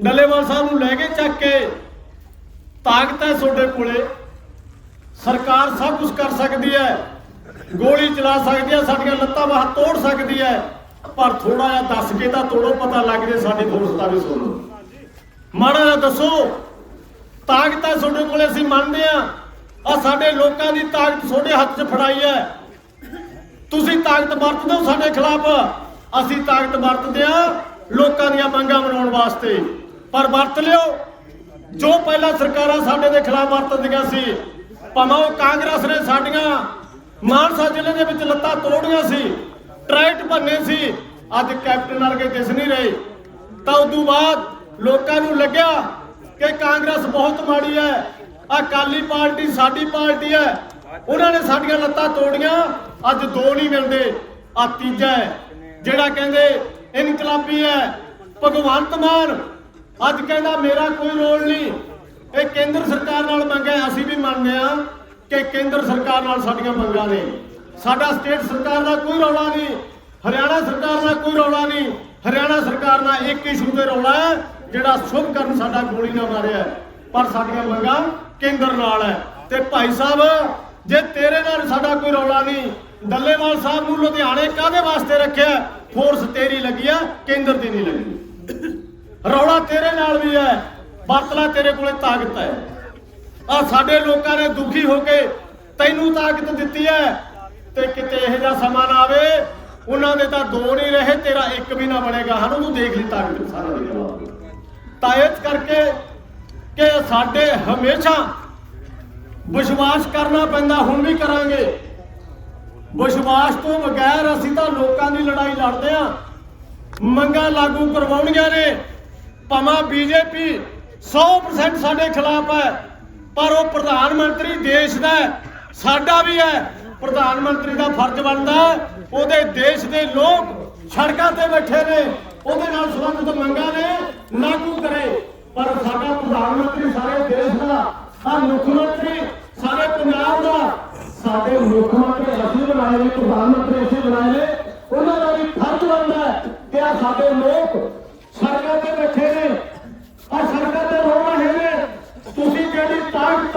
ਡੱਲੇਵਾਲ ਸਾਹਿਬ ਨੂੰ ਲੈ ਕੇ ਚੱਕ ਕੇ ਤਾਕਤ ਹੈ ਤੁਹਾਡੇ ਕੋਲੇ। ਸਰਕਾਰ ਸਭ ਕੁਝ ਕਰ ਸਕਦੀ ਹੈ। ਗੋਲੀ ਚਲਾ ਸਕਦੀ ਹੈ, ਸਾਡੀਆਂ ਲੱਤਾਂ ਬਾਹਾਂ ਤੋੜ ਸਕਦੀ ਹੈ। ਪਰ ਥੋੜਾ ਜਿਹਾ ਦੱਸ ਕੇ ਤਾਂ ਤੋੜੋ, ਪਤਾ ਲੱਗ ਜੇ ਸਾਡੀ ਫੋਰਸ ਦਾ ਵੀ ਸੁਣੋ ਮਾੜਾ ਜਿਹਾ ਦੱਸੋ, ਤਾਕਤ ਹੈ ਤੁਹਾਡੇ ਕੋਲੇ, ਅਸੀਂ ਮੰਨਦੇ ਆ ਆ ਸਾਡੇ ਲੋਕਾਂ ਦੀ ਤਾਕਤ ਤੁਹਾਡੇ ਹੱਥ 'ਚ ਫੜਾਈ ਹੈ। ਤੁਸੀਂ ਤਾਕਤ ਵਰਤਦੇ ਹੋ ਸਾਡੇ ਖਿਲਾਫ। ਅਸੀਂ ਤਾਕਤ ਵਰਤਦੇ ਆ ਲੋਕਾਂ ਦੀਆਂ ਮੰਗਾਂ ਮਨਾਉਣ ਵਾਸਤੇ। ਪਰ ਵਰਤ ਲਿਓ। ਜੋ ਪਹਿਲਾਂ ਸਰਕਾਰਾਂ ਸਾਡੇ ਦੇ ਖਿਲਾਫ ਵਰਤਦੀਆਂ ਸੀ, ਭਾਵੇਂ ਉਹ ਕਾਂਗਰਸ ਨੇ ਸਾਡੀਆਂ, ਮਾਨਸਾ ਜ਼ਿਲ੍ਹੇ ਦੇ ਵਿੱਚ ਲੱਤਾਂ ਤੋੜੀਆਂ ਸੀ, ਟਰੈਕਟ ਭੰਨੇ ਸੀ, ਅੱਜ ਕੈਪਟਨ ਵਰਗੇ ਦਿਸ ਨਹੀਂ ਰਹੇ। ਤਾਂ ਉਦੋਂ ਬਾਅਦ ਲੋਕਾਂ ਨੂੰ ਲੱਗਿਆ ਕਿ ਕਾਂਗਰਸ ਬਹੁਤ ਮਾੜੀ ਹੈ। ਅਕਾਲੀ ਪਾਰਟੀ ਸਾਡੀ ਪਾਰਟੀ ਹੈ। ਉਹਨਾਂ ਨੇ ਸਾਡੀਆਂ ਲੱਤਾਂ ਤੋੜੀਆਂ, ਅੱਜ ਦੋ ਨਹੀਂ ਮਿਲਦੇ। ਆ ਤੀਜਾ ਜਿਹੜਾ ਕਹਿੰਦੇ ਇਨਕਲਾਬੀ ਹੈ, ਭਗਵੰਤ ਮਾਨ। ਅੱਜ ਕਹਿੰਦਾ ਮੇਰਾ ਕੋਈ ਰੋਲ ਨਹੀਂ। ਇਹ ਕੇਂਦਰ ਸਰਕਾਰ ਨਾਲ ਮੰਗਿਆ, ਅਸੀਂ ਵੀ ਮੰਨਦੇ ਆ ਕਿ ਕੇਂਦਰ ਸਰਕਾਰ ਨਾਲ ਸਾਡੀਆਂ ਮੰਗਾਂ ਨੇ। ਸਾਡਾ ਸਟੇਟ ਸਰਕਾਰ ਦਾ ਕੋਈ ਰੌਲਾ ਨਹੀਂ, ਹਰਿਆਣਾ ਸਰਕਾਰ ਦਾ ਕੋਈ ਰੌਲਾ ਨਹੀਂ। ਹਰਿਆਣਾ ਸਰਕਾਰ ਨਾਲ ਇੱਕ ਇਸ਼ੂ ਤੇ ਰੌਲਾ ਹੈ, ਜਿਹੜਾ ਸ਼ੁਭ ਕਰਨ ਸਾਡਾ ਗੋਲੀ ਨਾ ਮਾਰਿਆ। ਪਰ ਸਾਡੀਆਂ ਮੰਗਾਂ ਕੇਂਦਰ ਨਾਲ ਹੈ। ਤੇ ਭਾਈ ਸਾਹਿਬ, ਜੇ ਤੇਰੇ ਨਾਲ ਸਾਡਾ ਕੋਈ ਰੌਲਾ ਨਹੀਂ, ਡੱਲੇਵਾਲ ਸਾਹਿਬ ਨੂੰ ਲੁਧਿਆਣੇ ਕਾਦੇ ਵਾਸਤੇ ਰੱਖਿਆ? ਫੋਰਸ ਤੇਰੀ ਲੱਗੀ ਆ, ਕੇਂਦਰ ਦੀ ਨਹੀਂ ਲੱਗੀ। ਰੌਲਾ ਤੇਰੇ ਨਾਲ ਵੀ ਹੈ ਵਰਤਲਾ ਤੇਰੇ ਕੋਲੇ ਤਾਕਤ ਹੈ। ਆ ਸਾਡੇ ਲੋਕਾਂ ਨੇ ਦੁਖੀ ਹੋ ਕੇ ਤੈਨੂੰ ਤਾਕਤ ਦਿੱਤੀ ਹੈ, ਤੇ ਕਿਤੇ ਇਹੋ ਜਿਹਾ ਸਮਾਂ ਨਾ ਆਵੇ, ਉਹਨਾਂ ਦੇ ਤਾਂ ਦੋ ਨਹੀਂ ਰਹੇ, ਤੇਰਾ ਇੱਕ ਵੀ ਨਾ ਬਣੇਗਾ। ਹਨ ਉਹਨੂੰ ਦੇਖ ਲਈ ਤਾਕਤ ਸਾਰਾ ਦੇ ਤਾਂ ਇਸ ਕਰਕੇ ਕਿ ਸਾਡੇ ਹਮੇਸ਼ਾ ਵਿਸ਼ਵਾਸ ਕਰਨਾ ਪੈਂਦਾ, ਹੁਣ ਵੀ ਕਰਾਂਗੇ। ਵਿਸ਼ਵਾਸ ਤੋਂ ਬਗੈਰ ਅਸੀਂ ਤਾਂ ਲੋਕਾਂ ਦੀ ਲੜਾਈ ਲੜਦੇ ਆ ਮੰਗਾਂ ਲਾਗੂ ਕਰਵਾਉਣੀਆਂ ਨੇ। ਭਾਵੇਂ ਬੀਜੇਪੀ 100% ਸਾਡੇ ਖਿਲਾਫ ਹੈ, ਪਰ ਉਹ ਪ੍ਰਧਾਨ ਮੰਤਰੀ ਦੇਸ਼ ਦਾ ਸਾਡਾ ਵੀ ਹੈ। ਪ੍ਰਧਾਨ ਮੰਤਰੀ ਦਾ ਫਰਜ਼ ਬਣਦਾ ਉਹਦੇ ਦੇਸ਼ ਦੇ ਲੋਕ ਸੜਕਾਂ ਤੇ ਬੈਠੇ ਨੇ, ਉਹਦੇ ਨਾਲ ਸੰਬੰਧਿਤ ਮੰਗਾਂ ਨੇ ਲਾਗੂ ਕਰੇ। ਪਰ ਸਾਡਾ ਪ੍ਰਧਾਨ ਮੰਤਰੀ ਸਾਰੇ ਦੇਸ਼ ਦਾ ਆ ਮੁੱਖ ਮੰਤਰੀ ਸਾਰੇ ਪੰਜਾਬ ਦਾ, ਸਾਡੇ ਮੁੱਖ ਮੰਤਰੀ ਅਸੀਂ ਬਣਾਏ ਨੇ, ਪ੍ਰਧਾਨ ਮੰਤਰੀ ਅਸੀਂ ਬਣਾਏ ਨੇ, ਉਹਨਾਂ ਦਾ ਵੀ ਫਰਜ਼ ਬਣਦਾ ਹੈ ਕਿ ਆ ਸਾਡੇ ਲੋਕ ਸੜਕਾਂ ਤੇ ਬੈਠੇ ਨੇ। ਆ ਸੜਕਾਂ ਤੇ ਰੋ ਰਹੇ ਨੇ। ਤੁਸੀਂ ਜਿਹੜੀ ਤਾਕਤ